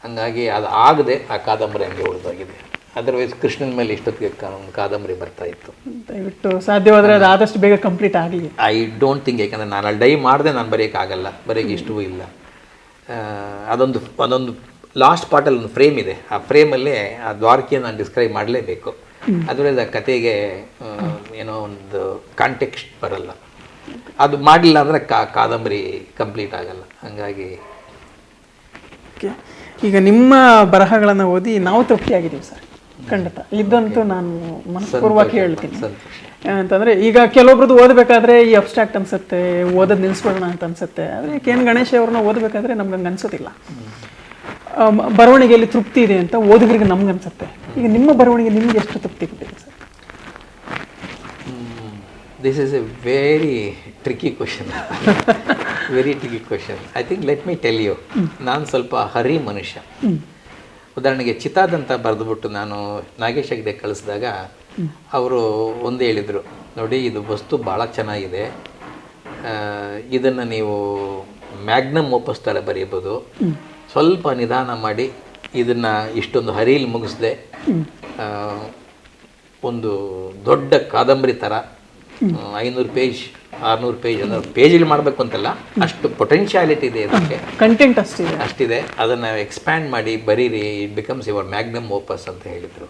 ಹಂಗಾಗಿ ಅದು ಆಗದೆ ಆ ಕಾದಂಬರಿ ಹಂಗೆ ಉಳಿದೋಗಿದೆ. ಅದರ್ವೈಸ್ ಕೃಷ್ಣನ ಮೇಲೆ ಇಷ್ಟೊತ್ತಿಗೆ ಒಂದು ಕಾದಂಬರಿ ಬರ್ತಾ ಇತ್ತು. ದಯವಿಟ್ಟು ಸಾಧ್ಯವಾದರೆ ಅದು ಆದಷ್ಟು ಬೇಗ ಕಂಪ್ಲೀಟ್ ಆಗಲಿ. ಐ ಡೋಂಟ್ ಥಿಂಕ್ ಯಾಕಂದರೆ ನಾನು ಅಲ್ಲಿ ಡೈ ಮಾಡಿದೆ ನಾನು ಬರೆಯೋಕ್ಕಾಗಲ್ಲ ಬರೆಯೋಕ್ಕೆ ಇಷ್ಟವೂ ಇಲ್ಲ. ಅದೊಂದು ಅದೊಂದು ಲಾಸ್ಟ್ ಪಾರ್ಟಲ್ಲಿ ಒಂದು ಫ್ರೇಮ್ ಇದೆ. ಆ ಫ್ರೇಮಲ್ಲೇ ಆ ದ್ವಾರಕಿಯನ್ನು ನಾನು ಡಿಸ್ಕ್ರೈಬ್ ಮಾಡಲೇಬೇಕು. ಅದರಿಂದ ಆ ಕತೆಗೆ ಏನೋ ಒಂದು ಕಾಂಟೆಕ್ಸ್ಟ್ ಬರಲ್ಲ. ಅದು ಮಾಡಲಿಲ್ಲ ಅಂದರೆ ಕಾ ಕಾದಂಬರಿ ಕಂಪ್ಲೀಟ್ ಆಗಲ್ಲ. ಹಾಗಾಗಿ ಓಕೆ. ಈಗ ನಿಮ್ಮ ಬರಹಗಳನ್ನು ಓದಿ ನಾವು ತೃಪ್ತಿಯಾಗಿದ್ದೀವಿ ಸರ್. ಖಂಡಿತ. ಇದಂತೂ ನಾನು ಮನಸ್ಪೂರ್ವಕ ಹೇಳ್ತೀನಿ. ಅಂತಂದರೆ ಅಂತಂದ್ರೆ ಈಗ ಕೆಲವೊಬ್ರದ್ದು ಓದಬೇಕಾದ್ರೆ ಈ ಅಬ್ಸ್ಟ್ರಾಕ್ಟ್ ಅನ್ಸುತ್ತೆ ಓದೋದು ನಿಲ್ಲಿಸ್ಬಿಡೋಣ ಅಂತ ಅನ್ಸುತ್ತೆ. ಆದರೆ ಕೆ ಎನ್ ಗಣೇಶ್ ಅವ್ರನ್ನ ಓದಬೇಕಾದ್ರೆ ನಮ್ಗೆ ಹಂಗೆ ಅನ್ಸೋದಿಲ್ಲ. ಬರವಣಿಗೆಯಲ್ಲಿ ತೃಪ್ತಿ ಇದೆ ಅಂತ ಓದುಗರಿಗೆ ನಮ್ಗೆ ಅನ್ಸುತ್ತೆ. ಈಗ ನಿಮ್ಮ ಬರವಣಿಗೆ ನಿಮ್ಗೆ ಎಷ್ಟು ತೃಪ್ತಿ ಕೊಟ್ಟಿದೆ sir? This is a very tricky question very tricky question I think let me tell you ನಾನು ಸ್ವಲ್ಪ ಹರಿ ಮನುಷ್ಯ. ಉದಾಹರಣೆಗೆ ಚಿತಾದಂತ ಬರೆದುಬಿಟ್ಟು ನಾನು ನಾಗೇಶ್ ಹೆಗ್ಡೆ ಕಳಿಸಿದಾಗ ಅವರು ಒಂದು ಹೇಳಿದರು, ನೋಡಿ, ಇದು ವಸ್ತು ಭಾಳ ಚೆನ್ನಾಗಿದೆ. ಇದನ್ನು ನೀವು ಮ್ಯಾಗ್ನಮ್ ಓಪಸ್ ಥರ ಬರೆಯಬೋದು ಸ್ವಲ್ಪ ನಿಧಾನ ಮಾಡಿ ಇದನ್ನು ಇಷ್ಟೊಂದು ಹರಿಯಲ್ಲಿ ಮುಗಿಸ್ದೆ ಒಂದು ದೊಡ್ಡ ಕಾದಂಬರಿ ಥರ ಐನೂರು ಪೇಜ್ ಆರ್ನೂರು ಪೇಜ್ ಅಂದ್ರೆ ಪೇಜಲ್ಲಿ ಮಾಡಬೇಕು ಅಂತಲ್ಲ ಅಷ್ಟು ಪೊಟೆನ್ಷಿಯಾಲಿಟಿ ಇದೆ ಅದಕ್ಕೆ ಕಂಟೆಂಟ್ ಅಷ್ಟಿದೆ. ಅಷ್ಟಿದೆ. ಅದನ್ನು ಎಕ್ಸ್ಪ್ಯಾಂಡ್ ಮಾಡಿ ಬರೀರಿ it becomes your magnum opus ಅಂತ ಹೇಳಿದರು.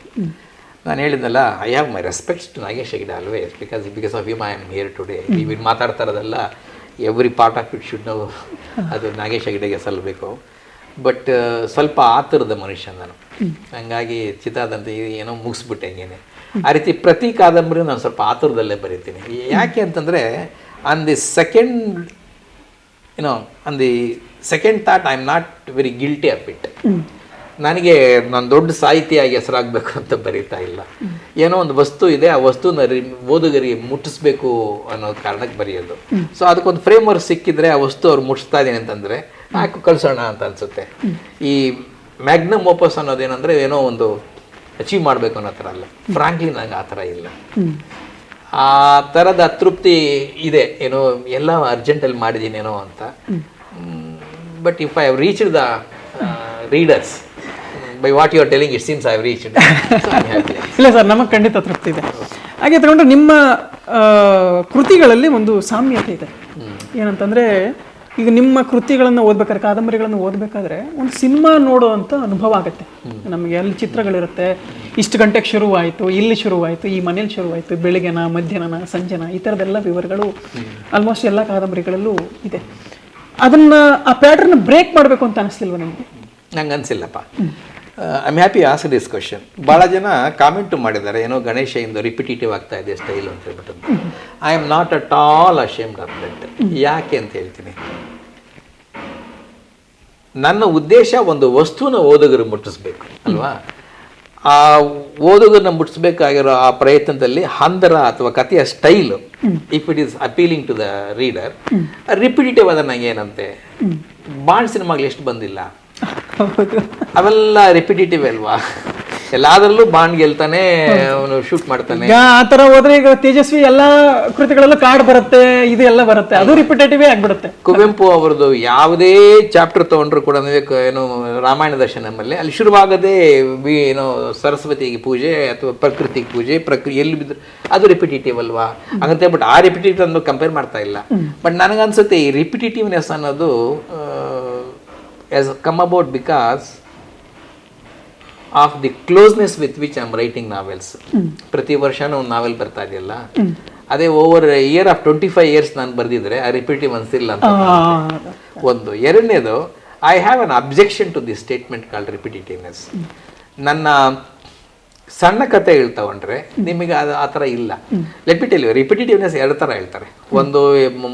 ನಾನು ಹೇಳಿದ್ನಲ್ಲ I have my respects to Nagesh Hegde always because because of you I am here today ನೀವು ಇಲ್ಲಿ ಮಾತಾಡ್ತಾ ಇರೋದೆಲ್ಲ every part of it should ನಾವು ಅದು ನಾಗೇಶ್ ಹೆಗ್ಡೆಗೆ ಸಲ್ಲಬೇಕು ಬಟ್ ಸ್ವಲ್ಪ ಆತರದ ಮನುಷ್ಯ ನಾನು. ಹಂಗಾಗಿ ಚಿತಾದಂತ ಏನೋ ಮುಗಿಸ್ಬಿಟ್ಟೆ ಹಂಗೇನೆ. ಆ ರೀತಿ ಪ್ರತಿ ಕಾದಂಬರಿ ನಾನು ಸ್ವಲ್ಪ ಆತುರದಲ್ಲೇ ಬರೀತೀನಿ. ಯಾಕೆ ಅಂತಂದರೆ ಆನ್ ದಿ ಸೆಕೆಂಡ್ ಏನೋ on the second thought I am not very guilty of it ನನಗೆ ನಾನು ದೊಡ್ಡ ಸಾಹಿತಿಯಾಗಿ ಹೆಸರಾಗಬೇಕು ಅಂತ ಬರೀತಾ ಇಲ್ಲ. ಏನೋ ಒಂದು ವಸ್ತು ಇದೆ ಆ ವಸ್ತುನ ರಿ ಓದುಗರಿಗೆ ಮುಟ್ಟಿಸ್ಬೇಕು ಅನ್ನೋ ಕಾರಣಕ್ಕೆ ಬರೆಯೋದು. ಸೊ ಅದಕ್ಕೊಂದು ಫ್ರೇಮ್ ವರ್ಕ್ ಸಿಕ್ಕಿದ್ರೆ ಆ ವಸ್ತು ಅವ್ರು ಮುಟ್ಟಿಸ್ತಾ ಇದ್ದೀನಿ ಅಂತಂದರೆ ಹಾಕು ಕಳಿಸೋಣ ಅಂತ ಅನ್ಸುತ್ತೆ. ಈ ಮ್ಯಾಗ್ನಮ್ ಓಪಸ್ ಅನ್ನೋದೇನಂದ್ರೆ ಏನೋ ಒಂದು ಅಚೀವ್ ಮಾಡಬೇಕು ಅನ್ನೋ ಥರ ಅಲ್ಲ. ಫ್ರಾಂಕ್ಲಿ ನಂಗೆ ಆ ಥರ ಇಲ್ಲ. ಆ ಥರದ ಅತೃಪ್ತಿ ಇದೆ. ಏನೋ ಎಲ್ಲ ಅರ್ಜೆಂಟಲ್ಲಿ ಮಾಡಿದ್ದೀನೇನೋ ಅಂತ. But if I have reached the readers by what you are telling it seems I have reached ಇಲ್ಲ ಸರ್ ನಮಗೆ ಖಂಡಿತ ತೃಪ್ತಿ ಇದೆ. ಹಾಗೆ ತಗೊಂಡ್ರೆ ನಿಮ್ಮ ಕೃತಿಗಳಲ್ಲಿ ಒಂದು ಸಾಮ್ಯತೆ ಇದೆ. ಏನಂತಂದ್ರೆ ಈಗ ನಿಮ್ಮ ಕೃತಿಗಳನ್ನು ಓದ್ಬೇಕಾದ್ರೆ ಕಾದಂಬರಿಗಳನ್ನು ಓದಬೇಕಾದ್ರೆ ಒಂದು ಸಿನಿಮಾ ನೋಡುವಂಥ ಅನುಭವ ಆಗುತ್ತೆ. ನಮಗೆ ಅಲ್ಲಿ ಚಿತ್ರಗಳಿರುತ್ತೆ ಇಷ್ಟು ಗಂಟೆಗೆ ಶುರುವಾಯಿತು ಇಲ್ಲಿ ಶುರುವಾಯಿತು ಈ ಮನೇಲಿ ಶುರುವಾಯಿತು ಬೆಳಿಗ್ಗೆನ ಮಧ್ಯಾಹ್ನನ ಸಂಜೆನ ಈ ಥರದ್ದೆಲ್ಲ ವಿವರಗಳು ಆಲ್ಮೋಸ್ಟ್ ಎಲ್ಲ ಕಾದಂಬರಿಗಳಲ್ಲೂ ಇದೆ. ಅದನ್ನು ಆ ಪ್ಯಾಟರ್ನ್ ಬ್ರೇಕ್ ಮಾಡಬೇಕು ಅಂತ ಅನಿಸ್ತಿಲ್ವ ನನಗೆ ನಂಗೆ ಅನಿಸಿಲ್ಲಪ್ಪ I am happy as this question ಭಾಳ ಜನ ಕಾಮೆಂಟ್ ಮಾಡಿದ್ದಾರೆ, ಏನೋ ಗಣೇಶ ಇಂದು ರಿಪಿಟೇಟಿವ್ ಆಗ್ತಾ ಇದೆ ಸ್ಟೈಲ್ ಅಂತ ಹೇಳ್ಬಿಟ್ಟು. I am not at all ashamed of that ಯಾಕೆ ಅಂತ ಹೇಳ್ತೀನಿ? ನನ್ನ ಉದ್ದೇಶ ಒಂದು ವಸ್ತುನ ಓದುಗರು ಮುಟ್ಟಿಸ್ಬೇಕು, ಅಲ್ವಾ? ಆ ಓದುಗರನ್ನ ಮುಟ್ಟಿಸ್ಬೇಕಾಗಿರೋ ಆ ಪ್ರಯತ್ನದಲ್ಲಿ ಹಂದರ ಅಥವಾ ಕಥೆಯ style if it is appealing to the reader repetitive ಅದ ನಂಗೆ ಏನಂತೆ? ಬಾಂಡ್ ಸಿನಿಮಾಗಳು ಎಷ್ಟು ಬಂದಿಲ್ಲ. ಅವೆಲ್ಲ ರಿಪಿಟೇಟಿವ್ ಅಲ್ವಾ? ಎಲ್ಲಾದ್ರಲ್ಲೂ ಬಾಂಡ್ ಗೆಲ್ತಾನೆ ಅವನು ಶೂಟ್ ಮಾಡ್ತಾನೆ. ಈಗ ಆ ತರ ಹೋದ್ರೆ ಈಗ ತೇಜಸ್ವಿ ಎಲ್ಲಾ ಕೃತಿಗಳಲ್ಲೂ ಕಾರ್ಡ್ ಬರುತ್ತೆ ಇದು ಎಲ್ಲ ಬರುತ್ತೆ. ಅದು ರಿಪಿಟೇಟಿವ್ ಆಗ್ಬಿಡುತ್ತೆ. ಕುವೆಂಪು ಅವರದು ಯಾವುದೇ ಚಾಪ್ಟರ್ ತಗೊಂಡ್ರು ಕೂಡ ಏನು ರಾಮಾಯಣ ದರ್ಶನಮಲ್ಲಿ ಅಲ್ಲಿ ಶುರುವಾಗದೆ ಏನು ಏನೋ ಸರಸ್ವತಿಗೆ ಪೂಜೆ ಅಥವಾ ಪ್ರಕೃತಿ ಪೂಜೆ ಪ್ರಕೃತಿ ಎಲ್ಲಿ ಬಿದ್ದು ಅದು ರಿಪಿಟೇಟಿವ್ ಅಲ್ವಾ? ಹಂಗಂತ ಬಟ್ ಆ ರಿಪಿಟೇಟಿವ್ ಅನ್ನು ಕಂಪೇರ್ ಮಾಡ್ತಾ ಇಲ್ಲ. ಬಟ್ ನನಗನ್ಸುತ್ತೆ ಈ ರಿಪಿಟೇಟಿವ್ನೆಸ್ ಅನ್ನೋದು as come about because of the closeness with which I am writing novels ಪ್ರತಿ ವರ್ಷನೂ ಒಂದು ನಾವೆಲ್ ಬರ್ತಾ ಇದೆಯಲ್ಲ? ಅದೇ over year of twenty five years ನಾನು ಬರೆದಿದ್ರೆ ಆ ರಿಪೀಟಿವ್ ಅನ್ಸಿಲ್ಲ ಅಂತ ಒಂದು. ಎರಡನೇದು I have an objection to the statement called repetitiveness ನನ್ನ ಸಣ್ಣ ಕತೆ ಹೇಳ್ತಾವಂಡ್ರೆ ನಿಮಗೆ ಅದು ಆ ಥರ ಇಲ್ಲ. ಯು ರಿಪಿಟೇಟಿವ್ನೆಸ್ ಎರಡು ಥರ ಹೇಳ್ತಾರೆ. ಒಂದು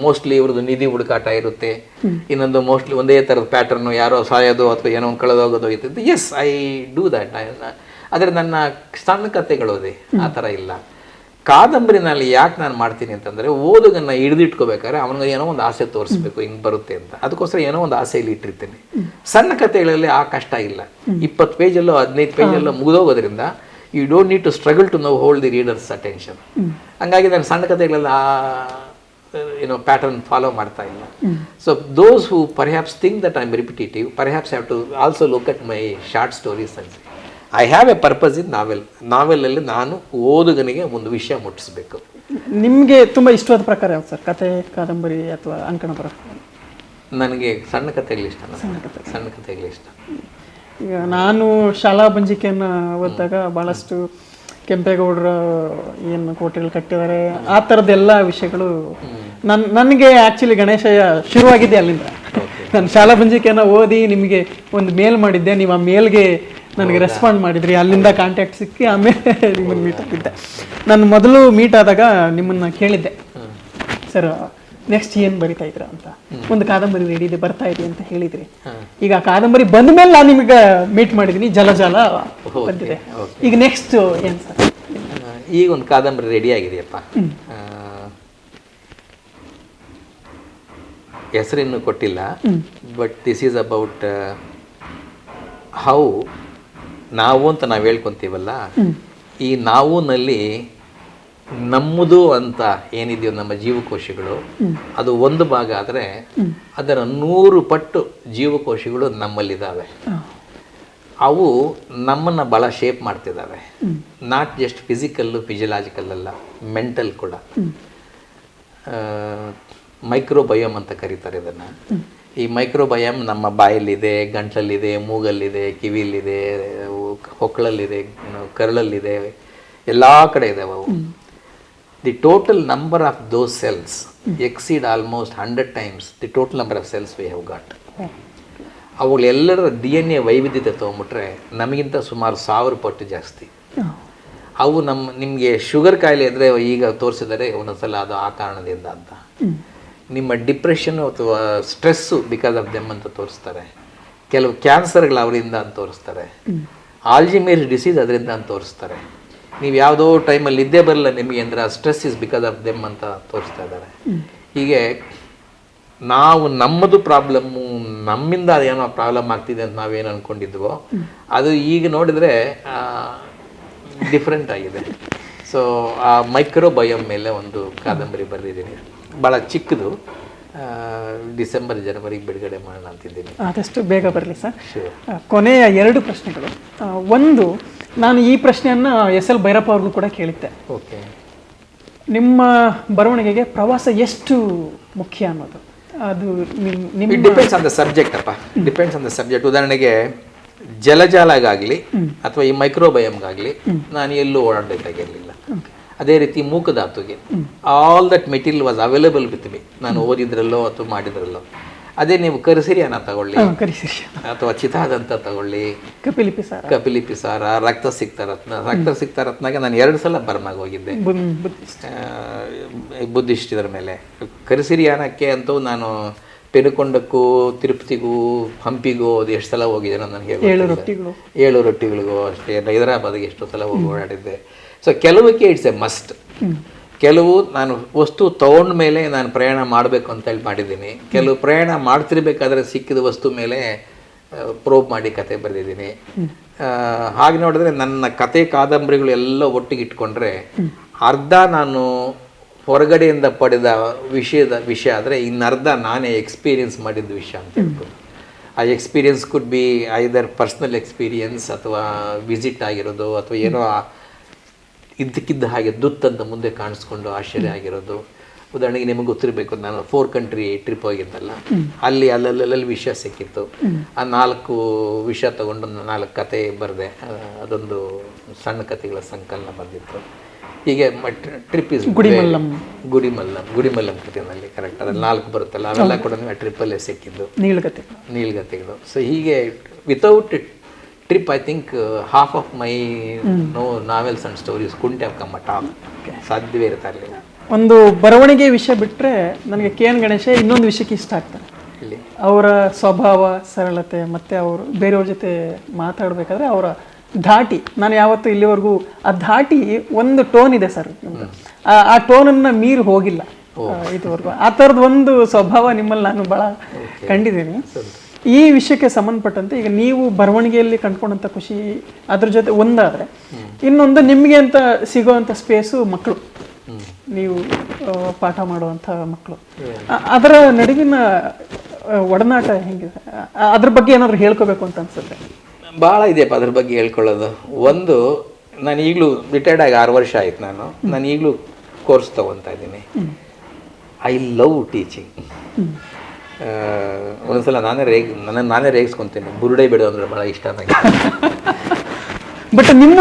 ಮೋಸ್ಟ್ಲಿ ಇವ್ರದ್ದು ನಿಧಿ ಹುಡುಕಾಟ ಇರುತ್ತೆ. ಇನ್ನೊಂದು ಮೋಸ್ಟ್ಲಿ ಒಂದೇ ಥರದ ಪ್ಯಾಟರ್ನು ಯಾರೋ ಸಾಯೋದು ಅಥವಾ ಏನೋ ಒಂದು ಕಳೆದೋಗೋದು ಇತ್ತು ಎಸ್ ಐ ಡೂ ದಟ್ ಆದರೆ ನನ್ನ ಸಣ್ಣ ಕಥೆಗಳೋದೆ ಆ ಥರ ಇಲ್ಲ. ಕಾದಂಬರಿನಲ್ಲಿ ಯಾಕೆ ನಾನು ಮಾಡ್ತೀನಿ ಅಂತಂದರೆ ಓದುಗನ್ನ ಹಿಡಿದಿಟ್ಕೋಬೇಕಾದ್ರೆ ಅವನಿಗೆ ಏನೋ ಒಂದು ಆಸೆ ತೋರಿಸ್ಬೇಕು ಹಿಂಗೆ ಬರುತ್ತೆ ಅಂತ. ಅದಕ್ಕೋಸ್ಕರ ಏನೋ ಒಂದು ಆಸೆಯಲ್ಲಿ ಇಟ್ಟಿರ್ತೀನಿ. ಸಣ್ಣ ಕಥೆಗಳಲ್ಲಿ ಆ ಕಷ್ಟ ಇಲ್ಲ. ಇಪ್ಪತ್ತು ಪೇಜಲ್ಲೋ ಹದಿನೈದು ಪೇಜಲ್ಲೋ ಮುಗಿದೋಗೋದ್ರಿಂದ you don't need to struggle to no hold the readers attention ಹಂಗಾಗಿ ನಾನು ಸಣ್ಣ ಕಥೆಗಳೆಲ್ಲ ಏನೋ ಪ್ಯಾಟರ್ನ್ ಫಾಲೋ ಮಾಡ್ತಾ ಇಲ್ಲ. So those who perhaps think that I am repetitive perhaps have to also look at my short stories ಅಂತ I have a purpose in novel ನಾವೆಲಲ್ಲಿ ನಾನು ಓದುಗನಿಗೆ ಒಂದು ವಿಷಯ ಮುಟ್ಟಿಸ್ಬೇಕು. ನಿಮಗೆ ತುಂಬ ಇಷ್ಟವಾದ ಪ್ರಕಾರ ಯಾವ್ದು ಸರ್? ಕತೆ ಕಾದಂಬರಿ ಅಥವಾ ಅಂಕಣ ಬರ ನನಗೆ ಸಣ್ಣ ಕಥೆಗಳು ಇಷ್ಟ. ಸಣ್ಣ ಕಥೆಗಳು ಇಷ್ಟ. ಈಗ ನಾನು ಶಾಲಾ ಬಂಜಿಕೆಯನ್ನು ಓದಿದಾಗ ಭಾಳಷ್ಟು ಕೆಂಪೇಗೌಡರ ಏನು ಕೋಟೆಗಳು ಕಟ್ಟಿದ್ದಾರೆ ಆ ಥರದ್ದೆಲ್ಲ ವಿಷಯಗಳು ನನ್ನ ನನಗೆ ಆ್ಯಕ್ಚುಲಿ ಗಣೇಶಯ್ಯ ಶುರುವಾಗಿದ್ದೆ ಅಲ್ಲಿಂದ. ನಾನು ಶಾಲಾ ಬಂಜಿಕೆಯನ್ನು ಓದಿ ನಿಮಗೆ ಒಂದು ಮೇಲ್ ಮಾಡಿದ್ದೆ ನೀವು ಆ ಮೇಲ್ಗೆ ನನಗೆ ರೆಸ್ಪಾಂಡ್ ಮಾಡಿದ್ರಿ ಅಲ್ಲಿಂದ ಕಾಂಟ್ಯಾಕ್ಟ್ ಸಿಕ್ಕಿ ಆಮೇಲೆ ನಿಮ್ಮನ್ನು ಮೀಟ್ ಆಗಿದ್ದೆ. ನಾನು ಮೊದಲು ಮೀಟ್ ಆದಾಗ ನಿಮ್ಮನ್ನು ಕೇಳಿದ್ದೆ. ಸರ್ ನೆಕ್ಸ್ಟ್ ಏನು ಬರಿತಾ ಇದ್ರ ಅಂತ? ಒಂದು ಕಾದಂಬರಿ ರೆಡಿ ಇದೆ ಬರ್ತಾ ಇದೆ ಅಂತ ಹೇಳಿದ್ರಿ. ಈಗ ಆ ಕಾದಂಬರಿ ಬಂದ ಮೇಲೆ ನಾನು ನಿಮಗೆ ಮೀಟ್ ಮಾಡಿದ್ದೀನಿ ಜಲಜಾಲ ಬಂದಿದೆ. ಈಗ ನೆಕ್ಸ್ಟ್ ಏನು ಸರ್? ಈಗ ಒಂದು ಕಾದಂಬರಿ ರೆಡಿ ಆಗಿದೆಯಪ್ಪ. ಹೆಸರಿನ್ನು ಕೊಟ್ಟಿಲ್ಲ but this is about how ನಾವು ಅಂತ ನಾವು ಹೇಳ್ಕೊಂತೀವಲ್ಲ ಈ ನಾವುನಲ್ಲಿ ನಮ್ಮದು ಅಂತ ಏನಿದೆಯೋ ನಮ್ಮ ಜೀವಕೋಶಗಳು ಅದು ಒಂದು ಭಾಗ ಆದರೆ ಅದರ ನೂರು ಪಟ್ಟು ಜೀವಕೋಶಗಳು ನಮ್ಮಲ್ಲಿದ್ದಾವೆ. ಅವು ನಮ್ಮನ್ನು ಭಾಳ ಶೇಪ್ ಮಾಡ್ತಿದ್ದಾವೆ. ನಾಟ್ ಜಸ್ಟ್ ಫಿಸಿಕಲ್ಲು ಫಿಜಿಯಲಾಜಿಕಲ್ ಅಲ್ಲ ಮೆಂಟಲ್ ಕೂಡ. ಮೈಕ್ರೋಬಯೋಮ್ ಅಂತ ಕರೀತಾರೆ ಇದನ್ನು. ಈ ಮೈಕ್ರೋಬಯೋಮ್ ನಮ್ಮ ಬಾಯಲ್ಲಿದೆ ಗಂಟ್ಲಲ್ಲಿದೆ ಮೂಗಲ್ಲಿದೆ ಕಿವಿಯಲ್ಲಿದೆ ಹೊಕ್ಕಳಲ್ಲಿದೆ ಕರಳಲ್ಲಿದೆ ಎಲ್ಲ ಕಡೆ ಇದಾವೆ ಅವು. The total number of those cells exceed almost hundred times the total number of cells we have got ಅವುಗಳೆಲ್ಲರ D N A ವೈವಿಧ್ಯತೆ ತೊಗೊಂಬಿಟ್ರೆ ನಮಗಿಂತ ಸುಮಾರು ಸಾವಿರ ಪಟ್ಟು ಜಾಸ್ತಿ. ಅವು ನಮ್ಮ ನಿಮಗೆ ಶುಗರ್ ಕಾಯಿಲೆ ಇದ್ದರೆ ಈಗ ತೋರಿಸಿದರೆ ಒಂದೊಂದ್ಸಲ ಅದು ಆ ಕಾರಣದಿಂದ ಅಂತ. ನಿಮ್ಮ ಡಿಪ್ರೆಷನ್ ಅಥವಾ ಸ್ಟ್ರೆಸ್ಸು ಬಿಕಾಸ್ ಆಫ್ ದೆಮ್ ಅಂತ ತೋರಿಸ್ತಾರೆ. ಕೆಲವು ಕ್ಯಾನ್ಸರ್ಗಳು ಅವರಿಂದ ಅಂತ ತೋರಿಸ್ತಾರೆ. ಆಲ್ಜಿಮೇರ್ ಡಿಸೀಸ್ ಅದರಿಂದ ಅಂತ ತೋರಿಸ್ತಾರೆ. ನೀವು ಯಾವುದೋ ಟೈಮಲ್ಲಿ ಇದ್ದೇ ಬರಲ್ಲ ನಿಮಗೆ ಅಂದರೆ ಆ stress is because of them ಅಂತ ತೋರಿಸ್ತಾ ಇದ್ದಾರೆ. ಹೀಗೆ ನಾವು ನಮ್ಮದು ಪ್ರಾಬ್ಲಮ್ಮು ನಮ್ಮಿಂದ ಅದೇನೋ ಪ್ರಾಬ್ಲಮ್ ಆಗ್ತಿದೆ ಅಂತ ನಾವೇನು ಅಂದ್ಕೊಂಡಿದ್ವೋ ಅದು ಈಗ ನೋಡಿದರೆ ಡಿಫ್ರೆಂಟ್ ಆಗಿದೆ. ಸೊ ಆ ಮೈಕ್ರೋಬಯೋಮ್ ಮೇಲೆ ಒಂದು ಕಾದಂಬರಿ ಬರೆದಿದ್ದೀನಿ. ಭಾಳ ಚಿಕ್ಕದು. ಡಿಸೆಂಬರ್ ಜನವರಿಗೆ ಬಿಡುಗಡೆ ಮಾಡೋಣ ಅಂತಿದ್ದೀನಿ. ಆದಷ್ಟು ಬೇಗ ಬರಲಿ ಸರ್. ಕೊನೆಯ ಎರಡು ಪ್ರಶ್ನೆಗಳು. ಒಂದು ನಾನು ಈ ಪ್ರಶ್ನೆಯನ್ನು ಎಸ್ ಎಲ್ ಭೈರಪ್ಪ ಅವ್ರಿಗೂ ಕೂಡ ಕೇಳಿದ್ದೆ. ಓಕೆ. ನಿಮ್ಮ ಬರವಣಿಗೆಗೆ ಪ್ರವಾಸ ಎಷ್ಟು ಮುಖ್ಯ ಅನ್ನೋದು? ಅದು ನಿಮ್ ನಿಮ್ಮ it depends on the subject ಅಪ್ಪ ಡಿಪೆಂಡ್ಸ್ ಆನ್ ದ ಸಬ್ಜೆಕ್ಟ್ ಉದಾಹರಣೆಗೆ ಜಲಜಾಲಗಾಗಲಿ ಅಥವಾ ಈ ಮೈಕ್ರೋಬಯಮ್ಗಾಗಲಿ ನಾನು ಎಲ್ಲೂ ಓಡಾಡಬೇಕಾಗಿರಲಿಲ್ಲ ಅದೇ ರೀತಿ ಮೂಕಧಾತುಗೆ all that material was available with me ನಾನು ಓದಿದ್ರಲ್ಲೋ ಅಥವಾ ಮಾಡಿದ್ರಲ್ಲೋ. ಅದೇ ನೀವು ಕರಿಸಿರಿಯನ್ನ ತಗೊಳ್ಳಿ. ಕರಿಸಿರಿ ಅಥವಾ ಚಿತಾದಂತ ತಗೊಳ್ಳಿ. ಕಪಿಲಿಪಿ ಸಾರ ಕಪಿಲಿಪಿ ಸಾರ ರಕ್ತ ಸಿಕ್ತ ರತ್ನ. ರಕ್ತ ಸಿಕ್ತ ರತ್ನಾಗೆ ನಾನು ಎರಡು ಸಲ ಬರ್ಮಾಗ ಹೋಗಿದ್ದೆ. ಬುದ್ಧಿಸ್ಟ್. ಇದ್ರ ಮೇಲೆ. ಕರಿಸಿರಿಯಾನಕ್ಕೆ ಅಂತೂ ನಾನು ಪೆನುಕೊಂಡಕ್ಕೂ ತಿರುಪತಿಗೂ ಹಂಪಿಗೂ ಅದು ಎಷ್ಟು ಸಲ ಹೋಗಿದ್ದೇನೋ ನನಗೆ ಏಳು ರೊಟ್ಟಿಗಳಿಗೂ ಅಷ್ಟೇ. ಹೈದರಾಬಾದ್ಗೆ ಎಷ್ಟೋ ಸಲ ಹೋಗಿ ಓಡಾಡಿದ್ದೆ. ಸೊ ಕೆಲವಕ್ಕೆ ಇಟ್ಸ್ ಎ ಮಸ್ಟ್ ಕೆಲವು ನಾನು ವಸ್ತು ತಗೊಂಡ ಮೇಲೆ ನಾನು ಪ್ರಯಾಣ ಮಾಡಬೇಕು ಅಂತ ಹೇಳಿ ಮಾಡಿದ್ದೀನಿ. ಕೆಲವು ಪ್ರಯಾಣ ಮಾಡ್ತಿರ್ಬೇಕಾದ್ರೆ ಸಿಕ್ಕಿದ ವಸ್ತು ಮೇಲೆ ಪ್ರೋಬ್ ಮಾಡಿ ಕತೆ ಬರೆದಿದ್ದೀನಿ. ಹಾಗೆ ನೋಡಿದ್ರೆ ನನ್ನ ಕತೆ ಕಾದಂಬರಿಗಳು ಎಲ್ಲ ಒಟ್ಟಿಗೆ ಇಟ್ಕೊಂಡ್ರೆ ಅರ್ಧ ನಾನು ಹೊರಗಡೆಯಿಂದ ಪಡೆದ ವಿಷಯದ ವಿಷಯ ಆದರೆ ಇನ್ನರ್ಧ ನಾನೇ ಎಕ್ಸ್ಪೀರಿಯನ್ಸ್ ಮಾಡಿದ ವಿಷಯ ಅಂತ ಹೇಳ್ಬೋದು. ಆ experience could be either personal experience ಅಥವಾ ವಿಸಿಟ್ ಆಗಿರೋದು ಅಥವಾ ಏನೋ ಇದ್ದಕ್ಕಿದ್ದ ಹಾಗೆ ದುತ್ತಂತ ಮುಂದೆ ಕಾಣಿಸ್ಕೊಂಡು ಆಶ್ಚರ್ಯ ಆಗಿರೋದು. ಉದಾಹರಣೆಗೆ ನಿಮಗೆ ಗೊತ್ತಿರಬೇಕು ನಾನು ಫೋರ್ ಕಂಟ್ರಿ ಟ್ರಿಪ್ ಹೋಗಿದ್ದಲ್ಲ. ಅಲ್ಲಿ ಅಲ್ಲಲ್ಲಲ್ಲಿ ವಿಷಯ ಸಿಕ್ಕಿತ್ತು. ಆ ನಾಲ್ಕು ವಿಷಯ ತಗೊಂಡು ನಾಲ್ಕು ಕತೆ ಬರೆದೆ. ಅದೊಂದು ಸಣ್ಣ ಕಥೆಗಳ ಸಂಕಲನ ಬಂದಿತ್ತು. ಹೀಗೆ ಟ್ರಿಪ್ ಇಸ್ ಗುಡಿಮಲ್ಲಂ. ಗುಡಿಮಲ್ಲಂ ಗುಡಿಮಲ್ಲಂ ಕಥೆನಲ್ಲಿ ಕರೆಕ್ಟ್ ಅದ್ರಲ್ಲಿ ನಾಲ್ಕು ಬರುತ್ತಲ್ಲ ಅವೆಲ್ಲ ಕೂಡ ಆ ಟ್ರಿಪ್ಪಲ್ಲೇ ಸಿಕ್ಕಿದ್ದು. ನೀಲ್ಗತೆ ನೀಲ್ಗತೆಗಳು. ಸೊ ಹೀಗೆ without trip I think half of my no novels and stories ಕುಂಟೆ ಹ್ಯಾವ್ ಕಮ್ ಅಟ್ ಆಲ್ ಸಾಧ್ಯವೇ ಇರ್ತಾ ಇರಲಿಲ್ಲ. ಒಂದು ಬರವಣಿಗೆ ವಿಷಯ ಬಿಟ್ಟರೆ ನನಗೆ ಕೆ ಎನ್ ಗಣೇಶ ಇನ್ನೊಂದು ವಿಷಯಕ್ಕೆ ಇಷ್ಟ ಆಗ್ತಾರೆ. ಇಲ್ಲಿ. ಅವರ ಸ್ವಭಾವ ಸರಳತೆ ಮತ್ತು ಅವರು ಬೇರೆಯವ್ರ ಜೊತೆ ಮಾತಾಡಬೇಕಾದ್ರೆ ಅವರ ಧಾಟಿ. ನಾನು ಯಾವತ್ತೂ ಇಲ್ಲಿವರೆಗೂ ಆ ಧಾಟಿ ಒಂದು ಟೋನ್ ಇದೆ ಸರ್ ಆ- ಟೋನನ್ನು ಮೀರಿ ಹೋಗಿಲ್ಲ. ಇದುವರೆಗೂ. ಆ ಥರದ್ದು ಒಂದು ಸ್ವಭಾವ ನಿಮ್ಮಲ್ಲಿ ನಾನು ಭಾಳ ಕಂಡಿದ್ದೀನಿ. ಈ ವಿಷಯಕ್ಕೆ ಸಂಬಂಧಪಟ್ಟಂತೆ ಈಗ ನೀವು ಬರವಣಿಗೆಯಲ್ಲಿ ಕಂಡ್ಕೊಂಡಂಥ ಖುಷಿ ಅದ್ರ ಜೊತೆ ಒಂದಾದರೆ ಇನ್ನೊಂದು ನಿಮಗೆ ಅಂತ ಸಿಗೋವಂಥ ಸ್ಪೇಸು ಮಕ್ಕಳು ನೀವು ಪಾಠ ಮಾಡುವಂಥ ಮಕ್ಕಳು ಅದರ ನಡುವಿನ ಒಡನಾಟ ಹೆಂಗಿದೆ? ಅದ್ರ ಬಗ್ಗೆ ಏನಾದ್ರು ಹೇಳ್ಕೋಬೇಕು ಅಂತ ಅನ್ಸುತ್ತೆ. ಭಾಳ ಇದೆಯಪ್ಪ ಅದ್ರ ಬಗ್ಗೆ ಹೇಳ್ಕೊಳ್ಳೋದು. ಒಂದು ನಾನು ಈಗಲೂ ರಿಟೈರ್ಡ್ ಆಗಿ ಆರು ವರ್ಷ ಆಯ್ತು ನಾನು. ನಾನು ಈಗಲೂ ಕೋರ್ಸ್ ತೊಗೊತಾ ಇದ್ದೀನಿ. ಐ ಲವ್ ಟೀಚಿಂಗ್ ಒಂದೊಂದ್ಸಲ ನಾನೇ ರೇಗ್ ನನ್ನ ನಾನೇ ರೇಗಿಸ್ಕೊತೀನಿ. ಬುರುಡೆ ಬಿಡು ಅಂದ್ರೆ ಭಾಳ ಇಷ್ಟ ನನಗೆ ಬಟ್ ನಿಮ್ಮ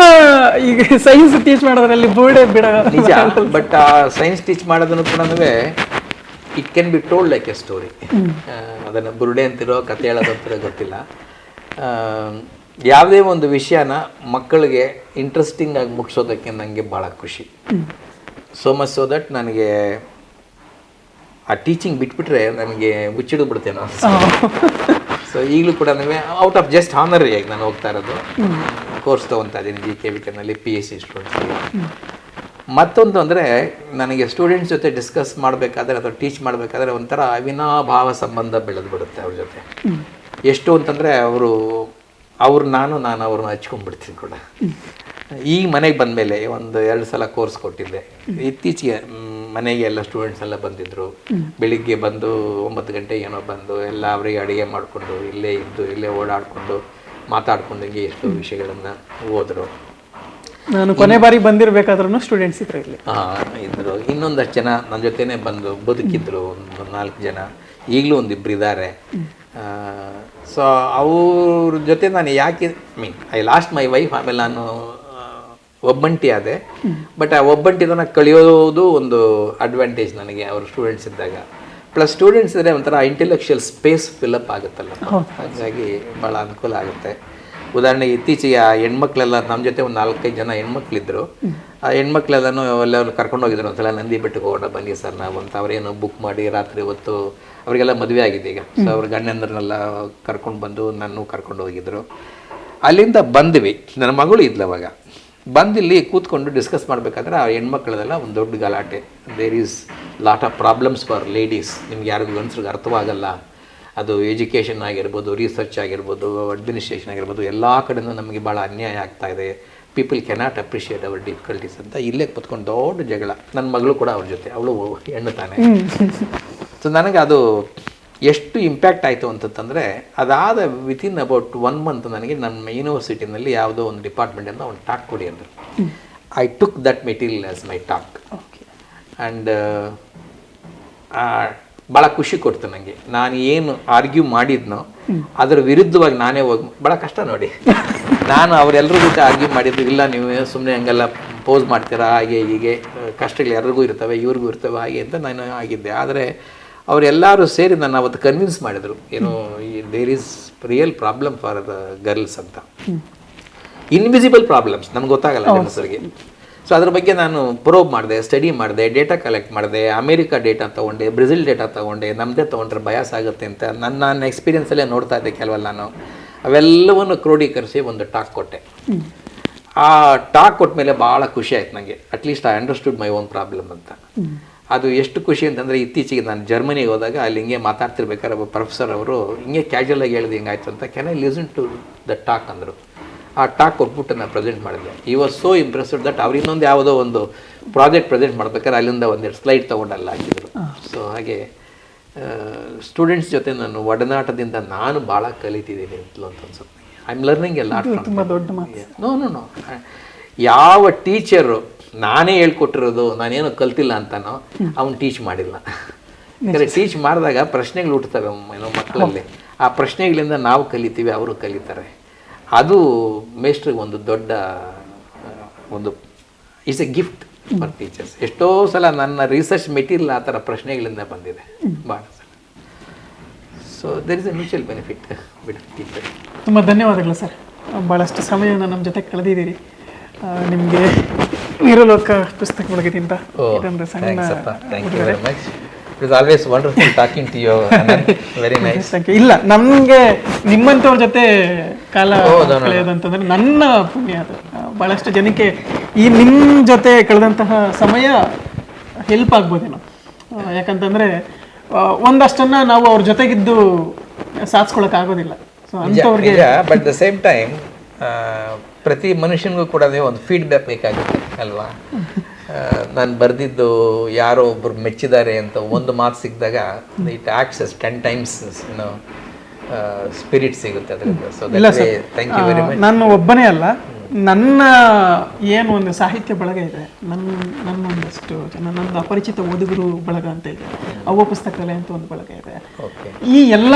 ಈಗ ಸೈನ್ಸ್ ಟೀಚ್ ಮಾಡೋದ್ರಲ್ಲಿ ಬುರುಡೆ ಬಿಡ. ನಿಜ ಬಟ್ ಆ ಸೈನ್ಸ್ ಟೀಚ್ ಮಾಡೋದನ್ನು ಕೂಡ it can be told like a story ಅದನ್ನು ಬುರುಡೆ ಅಂತಿರೋ ಕತೆ ಹೇಳೋದಂತಿರೋ ಗೊತ್ತಿಲ್ಲ. ಆ, ಯಾವುದೇ ಒಂದು ವಿಷಯನ ಮಕ್ಕಳಿಗೆ ಇಂಟ್ರೆಸ್ಟಿಂಗ್ ಆಗಿ ಮುಗಿಸೋದಕ್ಕೆ ನನಗೆ ಭಾಳ ಖುಷಿ. ಸೋ ಮಚ್ ಸೋ ದಟ್ ನನಗೆ ಆ ಟೀಚಿಂಗ್ ಬಿಟ್ಬಿಟ್ರೆ ನನಗೆ ಮುಚ್ಚಿಡಿದು ಬಿಡ್ತೇನೆ ಸೊ ಈಗಲೂ ಕೂಡ ನನಗೆ ಔಟ್ ಆಫ್ ಜಸ್ಟ್ ಹಾನರ್ ಆಗಿ ನಾನು ಹೋಗ್ತಾ ಇರೋದು. ಕೋರ್ಸ್ ತೊಗೊತಾ ಇದ್ದೀನಿ ಜಿ ಕೆ ವಿಕೆನಲ್ಲಿ ಪಿ ಎಸ್ ಸಿ ಸ್ಟೂಡೆಂಟ್ಸ್ ಮತ್ತೊಂದು ಅಂದರೆ ನನಗೆ ಸ್ಟೂಡೆಂಟ್ಸ್ ಜೊತೆ ಡಿಸ್ಕಸ್ ಮಾಡಬೇಕಾದ್ರೆ ಅಥವಾ ಟೀಚ್ ಮಾಡಬೇಕಾದ್ರೆ ಒಂಥರ ಅವಿನಾಭಾವ ಸಂಬಂಧ ಬೆಳೆದು ಬಿಡುತ್ತೆ ಅವ್ರ ಜೊತೆ. ಎಷ್ಟು ಅಂತಂದರೆ ಅವರು ಅವ್ರು ನಾನು ನಾನು ಅವ್ರನ್ನ ಹಚ್ಕೊಂಡ್ಬಿಡ್ತೀನಿ ಕೂಡ. ಈ ಮನೆಗೆ ಬಂದಮೇಲೆ ಒಂದು ಎರಡು ಸಲ ಕೋರ್ಸ್ ಕೊಟ್ಟಿದ್ದೆ. ಇತ್ತೀಚೆಗೆ ಮನೆಗೆ ಎಲ್ಲ ಸ್ಟೂಡೆಂಟ್ಸ್ ಎಲ್ಲ ಬಂದಿದ್ರು. ಬೆಳಿಗ್ಗೆ ಬಂದು ಒಂಬತ್ತು ಗಂಟೆ ಏನೋ ಬಂದು ಎಲ್ಲ ಅವರಿಗೆ ಅಡುಗೆ ಮಾಡಿಕೊಂಡು ಇಲ್ಲೇ ಇದ್ದು ಇಲ್ಲೇ ಓಡಾಡಿಕೊಂಡು ಮಾತಾಡ್ಕೊಂಡು ಹಿಂಗೆ ಎಷ್ಟೋ ವಿಷಯಗಳನ್ನು ಹೋದರು. ನಾನು ಕೊನೆ ಬಾರಿ ಬಂದಿರಬೇಕಾದ್ರೂ ಸ್ಟೂಡೆಂಟ್ಸ್ ಇದ್ರು ಇಲ್ಲಿ. ಹಾಂ ಇದ್ರು. ಇನ್ನೊಂದಷ್ಟು ಜನ ನನ್ನ ಜೊತೆನೇ ಬಂದು ಬದುಕಿದ್ರು ಒಂದು ನಾಲ್ಕು ಜನ. ಈಗಲೂ ಒಂದಿಬ್ರು ಇದ್ದಾರೆ ಸೊ ಅವ್ರ ಜೊತೆ ನಾನು ಯಾಕೆ mean I lost my wife ಆಮೇಲೆ ನಾನು ಒಬ್ಬಂಟಿ ಆದೆ. ಬಟ್ ಆ ಒಬ್ಬಂಟಿದನ್ನ ಕಳಿಯೋದು ಒಂದು ಅಡ್ವಾಂಟೇಜ್ ನನಗೆ ಅವ್ರ ಸ್ಟೂಡೆಂಟ್ಸ್ ಇದ್ದಾಗ. ಪ್ಲಸ್ ಸ್ಟೂಡೆಂಟ್ಸ್ ಇದ್ರೆ ಒಂಥರ ಇಂಟೆಲೆಕ್ಚುಯಲ್ ಸ್ಪೇಸ್ ಫಿಲಪ್ ಆಗುತ್ತಲ್ಲ. ಹಾಗಾಗಿ ಭಾಳ ಅನುಕೂಲ ಆಗುತ್ತೆ. ಉದಾಹರಣೆಗೆ ಇತ್ತೀಚೆಗೆ ಆ ಹೆಣ್ಮಕ್ಳೆಲ್ಲ ನಮ್ಮ ಜೊತೆ ಒಂದು ನಾಲ್ಕೈದು ಜನ ಹೆಣ್ಮಕ್ಳಿದ್ರು. ಆ ಹೆಣ್ಮಕ್ಳೆಲ್ಲನೂ ಎಲ್ಲರೂ ಕರ್ಕೊಂಡು ಹೋಗಿದ್ರು. ಒಂದ್ಸಲ ನಂದಿ ಬೆಟ್ಟಕ್ಕೆ ಹೋಗೋಣ ಬನ್ನಿ ಸರ್ ನಾವು ಅಂತ ಅವರೇನು ಬುಕ್ ಮಾಡಿ ರಾತ್ರಿ ಹೊತ್ತು ಅವರಿಗೆಲ್ಲ ಮದುವೆ ಆಗಿದೆ ಈಗ. ಸೊ ಅವ್ರ ಗಂಡಂದ್ರನ್ನೆಲ್ಲ ಕರ್ಕೊಂಡು ಬಂದು ನನ್ನೂ ಕರ್ಕೊಂಡು ಹೋಗಿದ್ರು. ಅಲ್ಲಿಂದ ಬಂದ್ವಿ. ನನ್ನ ಮಗಳು ಇದ್ಲು ಅವಾಗ. ಬಂದಿಲ್ಲಿ ಕೂತ್ಕೊಂಡು ಡಿಸ್ಕಸ್ ಮಾಡಬೇಕಾದ್ರೆ ಆ ಹೆಣ್ಮಕ್ಳದೆಲ್ಲ ಒಂದು ದೊಡ್ಡ ಗಲಾಟೆ. There is lot of problems for ladies ನಿಮ್ಗೆ ಯಾರಿಗೂ ಗಂಡಸ್ರಿಗೆ ಅರ್ಥವಾಗಲ್ಲ. ಅದು ಎಜುಕೇಷನ್ ಆಗಿರ್ಬೋದು ರಿಸರ್ಚ್ ಆಗಿರ್ಬೋದು ಅಡ್ಮಿನಿಸ್ಟ್ರೇಷನ್ ಆಗಿರ್ಬೋದು ಎಲ್ಲ ಕಡೆಯಿಂದ ನಮಗೆ ಭಾಳ ಅನ್ಯಾಯ ಆಗ್ತಾ ಇದೆ. People cannot appreciate our difficulties ಅಂತ ಇಲ್ಲೇ ಕೂತ್ಕೊಂಡು ದೊಡ್ಡ ಜಗಳ. ನನ್ನ ಮಗಳು ಕೂಡ ಅವ್ರ ಜೊತೆ ಅವಳು ಹೆಣ್ಣು ತಾನೆ. ಸೊ ನನಗೆ ಅದು ಎಷ್ಟು ಇಂಪ್ಯಾಕ್ಟ್ ಆಯಿತು ಅಂತಂದರೆ ಅದಾದ ವಿತಿನ್ ಅಬೌಟ್ ಒನ್ ಮಂತ್ ನನಗೆ ನನ್ನ ಯೂನಿವರ್ಸಿಟಿನಲ್ಲಿ ಯಾವುದೋ ಒಂದು ಡಿಪಾರ್ಟ್ಮೆಂಟಿಂದ ಒಂದು ಟಾಕ್ ಕೊಡಿ ಅಂದರು. I took that material as my talk okay and ಭಾಳ ಖುಷಿ ಕೊಡ್ತು ನನಗೆ ನಾನು ಏನು ಆರ್ಗ್ಯೂ ಮಾಡಿದ್ನೋ ಅದರ ವಿರುದ್ಧವಾಗಿ ನಾನೇ ಹೋಗಿ ಭಾಳ ಕಷ್ಟ ನೋಡಿ. ನಾನು ಅವರೆಲ್ಲರೂ ಜೊತೆ ಆರ್ಗ್ಯೂ ಮಾಡಿದ್ದು ಇಲ್ಲ ನೀವು ಸುಮ್ಮನೆ ಹಂಗೆಲ್ಲ ಪೋಸ್ ಮಾಡ್ತೀರಾ ಹಾಗೆ ಹೀಗೆ ಕಷ್ಟಗಳು ಎಲ್ಲರಿಗೂ ಇರ್ತವೆ ಇವ್ರಿಗೂ ಇರ್ತವೆ ಹಾಗೆ ಅಂತ ನಾನು ಆಗಿದ್ದೆ. ಆದರೆ ಅವರೆಲ್ಲರೂ ಸೇರಿ ನನ್ನ ಅವತ್ತು ಕನ್ವಿನ್ಸ್ ಮಾಡಿದರು. ಏನು there is real problem for the girls ಅಂತ. ಇನ್ವಿಸಿಬಲ್ ಪ್ರಾಬ್ಲಮ್ಸ್ ನಮ್ಗೆ ಗೊತ್ತಾಗಲ್ಲ ಗಂಡಸರಿಗೆ. ಸೊ ಅದ್ರ ಬಗ್ಗೆ ನಾನು ಪ್ರೋಬ್ ಮಾಡಿದೆ ಸ್ಟಡಿ ಮಾಡಿದೆ ಡೇಟಾ ಕಲೆಕ್ಟ್ ಮಾಡಿದೆ ಅಮೇರಿಕಾ ಡೇಟಾ ತೊಗೊಂಡೆ ಬ್ರೆಜಿಲ್ ಡೇಟಾ ತೊಗೊಂಡೆ ನಮ್ಮದೇ ತೊಗೊಂಡ್ರೆ ಬಯಾಸ್ ಆಗುತ್ತೆ ಅಂತ ನನ್ನ ನನ್ನ ಎಕ್ಸ್ಪೀರಿಯನ್ಸಲ್ಲೇ ನೋಡ್ತಾ ಇದ್ದೆ ಕೆಲವಲ್ಲ ನಾನು. ಅವೆಲ್ಲವನ್ನು ಕ್ರೋಢೀಕರಿಸಿ ಒಂದು ಟಾಕ್ ಕೊಟ್ಟೆ. ಆ ಟಾಕ್ ಕೊಟ್ಟ ಮೇಲೆ ಭಾಳ ಖುಷಿ ಆಯ್ತು ನನಗೆ at least I understood my own problem ಅಂತ. ಅದು ಎಷ್ಟು ಖುಷಿ ಅಂತಂದರೆ ಇತ್ತೀಚೆಗೆ ನಾನು ಜರ್ಮನಿಗೆ ಹೋದಾಗ ಅಲ್ಲಿ ಹಿಂಗೆ ಮಾತಾಡ್ತಿರ್ಬೇಕಾದ್ರೆ ಒಬ್ಬ ಪ್ರೊಫೆಸರ್ ಅವರು ಹಿಂಗೆ ಕ್ಯಾಶುವಲ್ ಆಗಿ ಹೇಳಿದ ಹಿಂಗಾಯ್ತು ಅಂತ. Can I listen to the talk ಅಂದರು. ಆ ಟಾಕ್ ಕೊಟ್ಬಿಟ್ಟು ನಾನು ಪ್ರೆಸೆಂಟ್ ಮಾಡಿದೆ ಈ ವಾಸ್ ಸೋ ಇಂಪ್ರೆಸ್ಡ್ ದಟ್ ಅವ್ರು ಇನ್ನೊಂದು ಯಾವುದೋ ಒಂದು ಪ್ರಾಜೆಕ್ಟ್ ಪ್ರೆಸೆಂಟ್ ಮಾಡ್ಬೇಕಾದ್ರೆ ಅಲ್ಲಿಂದ ಒಂದೆರಡು ಸ್ಲೈಡ್ ತೊಗೊಂಡಲ್ಲ ಹಾಕಿದರು. ಸೊ ಹಾಗೆ ಸ್ಟೂಡೆಂಟ್ಸ್ ಜೊತೆ ನಾನು ಒಡನಾಟದಿಂದ ನಾನು ಭಾಳ ಕಲಿತಿದ್ದೀನಿ ಅಂತಲೂ ಅಂತ ಅನ್ಸುತ್ತೆ. ಐ ಆಮ್ ಲರ್ನಿಂಗ್ ಎಲ್ಲ ತುಂಬ ದೊಡ್ಡ ಮಾತು. ನೋ ನೋ ನೋ ಯಾವ ಟೀಚರು ನಾನೇ ಹೇಳ್ಕೊಟ್ಟಿರೋದು ನಾನೇನು ಕಲ್ತಿಲ್ಲ ಅಂತಾನೋ ಅವ್ನು ಟೀಚ್ ಮಾಡಿಲ್ಲ. ಯಾಕಂದರೆ ಟೀಚ್ ಮಾಡಿದಾಗ ಪ್ರಶ್ನೆಗಳು ಹುಟ್ಟುತ್ತವೆ ಏನೋ ಮಕ್ಕಳಲ್ಲಿ. ಆ ಪ್ರಶ್ನೆಗಳಿಂದ ನಾವು ಕಲಿತೀವಿ ಅವರು ಕಲಿತಾರೆ. ಅದು ಮೇಸ್ಟ್ರಿಗೆ ಒಂದು ದೊಡ್ಡ ಒಂದು it's a gift for teachers ಎಷ್ಟೋ ಸಲ ನನ್ನ ರಿಸರ್ಚ್ ಮೆಟೀರಿಯಲ್ ಆ ಥರ ಪ್ರಶ್ನೆಗಳಿಂದ ಬಂದಿದೆ. ಭಾಳ ಸಲ. So there is a mutual benefit bit teacher ತುಂಬ ಧನ್ಯವಾದಗಳು ಸರ್. ಭಾಳಷ್ಟು ಸಮಯವನ್ನು ನಮ್ಮ ಜೊತೆ ಕಳೆದಿದ್ದೀರಿ. ನಿಮಗೆ ವೀರಲೋಕ ಪುಸ್ತಕ ಬಳಗದಿಂದ ಇದೊಂದು ಸಣ್ಣ Appa. Thank you very much. Too nice. Thank you. ಇಲ್ಲ ನಮಗೆ ನಿಮ್ಮಂಥವ್ರ ಜೊತೆ ಕಾಲ ಹೌದು, ಹೌದು. ಕಳೆಯೋದಂತಂದ್ರೆ ನನ್ನ ಪುಣ್ಯ ಅದು ಆ, ಬಹಳಷ್ಟು ಜನಕ್ಕೆ ಈ ನಿಮ್ಮ ಜೊತೆ ಕಳೆದಂತಹ ಸಮಯ ಹೆಲ್ಪ್ ಆಗ್ಬೋದೇನೋ ಆ, ಯಾಕಂತಂದ್ರೆ ಆ, ಒಂದಷ್ಟನ್ನ ನಾವು ಅವ್ರ ಜೊತೆಗಿದ್ದು ಸಾಧಿಸ್ಕೊಳಕ್ ಆಗೋದಿಲ್ಲ ಸೊ ಅಂಥವ್ರಿಗೆ ಬಟ್ ದ ಸೇಮ್ ಟೈಮ್ ಪ್ರತಿ ಮನುಷ್ಯನಿಗೂ ಕೂಡ ಒಂದು ಫೀಡ್ಬ್ಯಾಕ್ ಬೇಕಾಗುತ್ತೆ ಅಲ್ವಾ? ನಾನು ಬರೆದಿದ್ದು ಯಾರೋ ಒಬ್ಬರು ಮೆಚ್ಚಿದ್ದಾರೆ ಅಂತ ಒಂದು ಮಾತು ಸಿಕ್ಕಿದಾಗ it access is ten times ಏನು ಸ್ಪಿರಿಟ್ ಸಿಗುತ್ತೆ ಅದರಿಂದ. So thank you very much ನಾನು ಒಬ್ಬನೇ ಅಲ್ಲ. ನನ್ನ ಏನು ಒಂದು ಸಾಹಿತ್ಯ ಬಳಗ ಇದೆ ನನ್ನ ನನ್ನ ಒಂದಷ್ಟು ಜನ ನನ್ನ ಅಪರಿಚಿತ ಓದುಗರು ಬಳಗ ಅಂತ ಇದೆ ಅವ್ವ ಪುಸ್ತಕಾಲಯ ಅಂತ ಒಂದು ಬಳಗ ಇದೆ. ಓಕೆ. ಈ ಎಲ್ಲ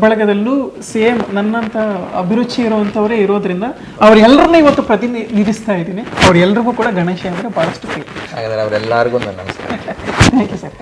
ಬಳಗದಲ್ಲೂ ಸೇಮ್ ನನ್ನಂತ ಅಭಿರುಚಿ ಇರುವಂಥವರೇ ಇರೋದ್ರಿಂದ ಅವ್ರೆಲ್ಲರನ್ನ ಇವತ್ತು ಪ್ರತಿನಿಧಿಸ್ತಾ ಇದ್ದೀನಿ. ಅವರೆಲ್ಲರಿಗೂ ಕೂಡ ಗಣೇಶ ಅಂದರೆ ಭಾಳಷ್ಟು ಪ್ರೀತಿ. ಹಾಗಾದ್ರೆ ಅವರೆಲ್ಲರಿಗೂ ನನ್ನ ಥ್ಯಾಂಕ್ ಯು ಸರ್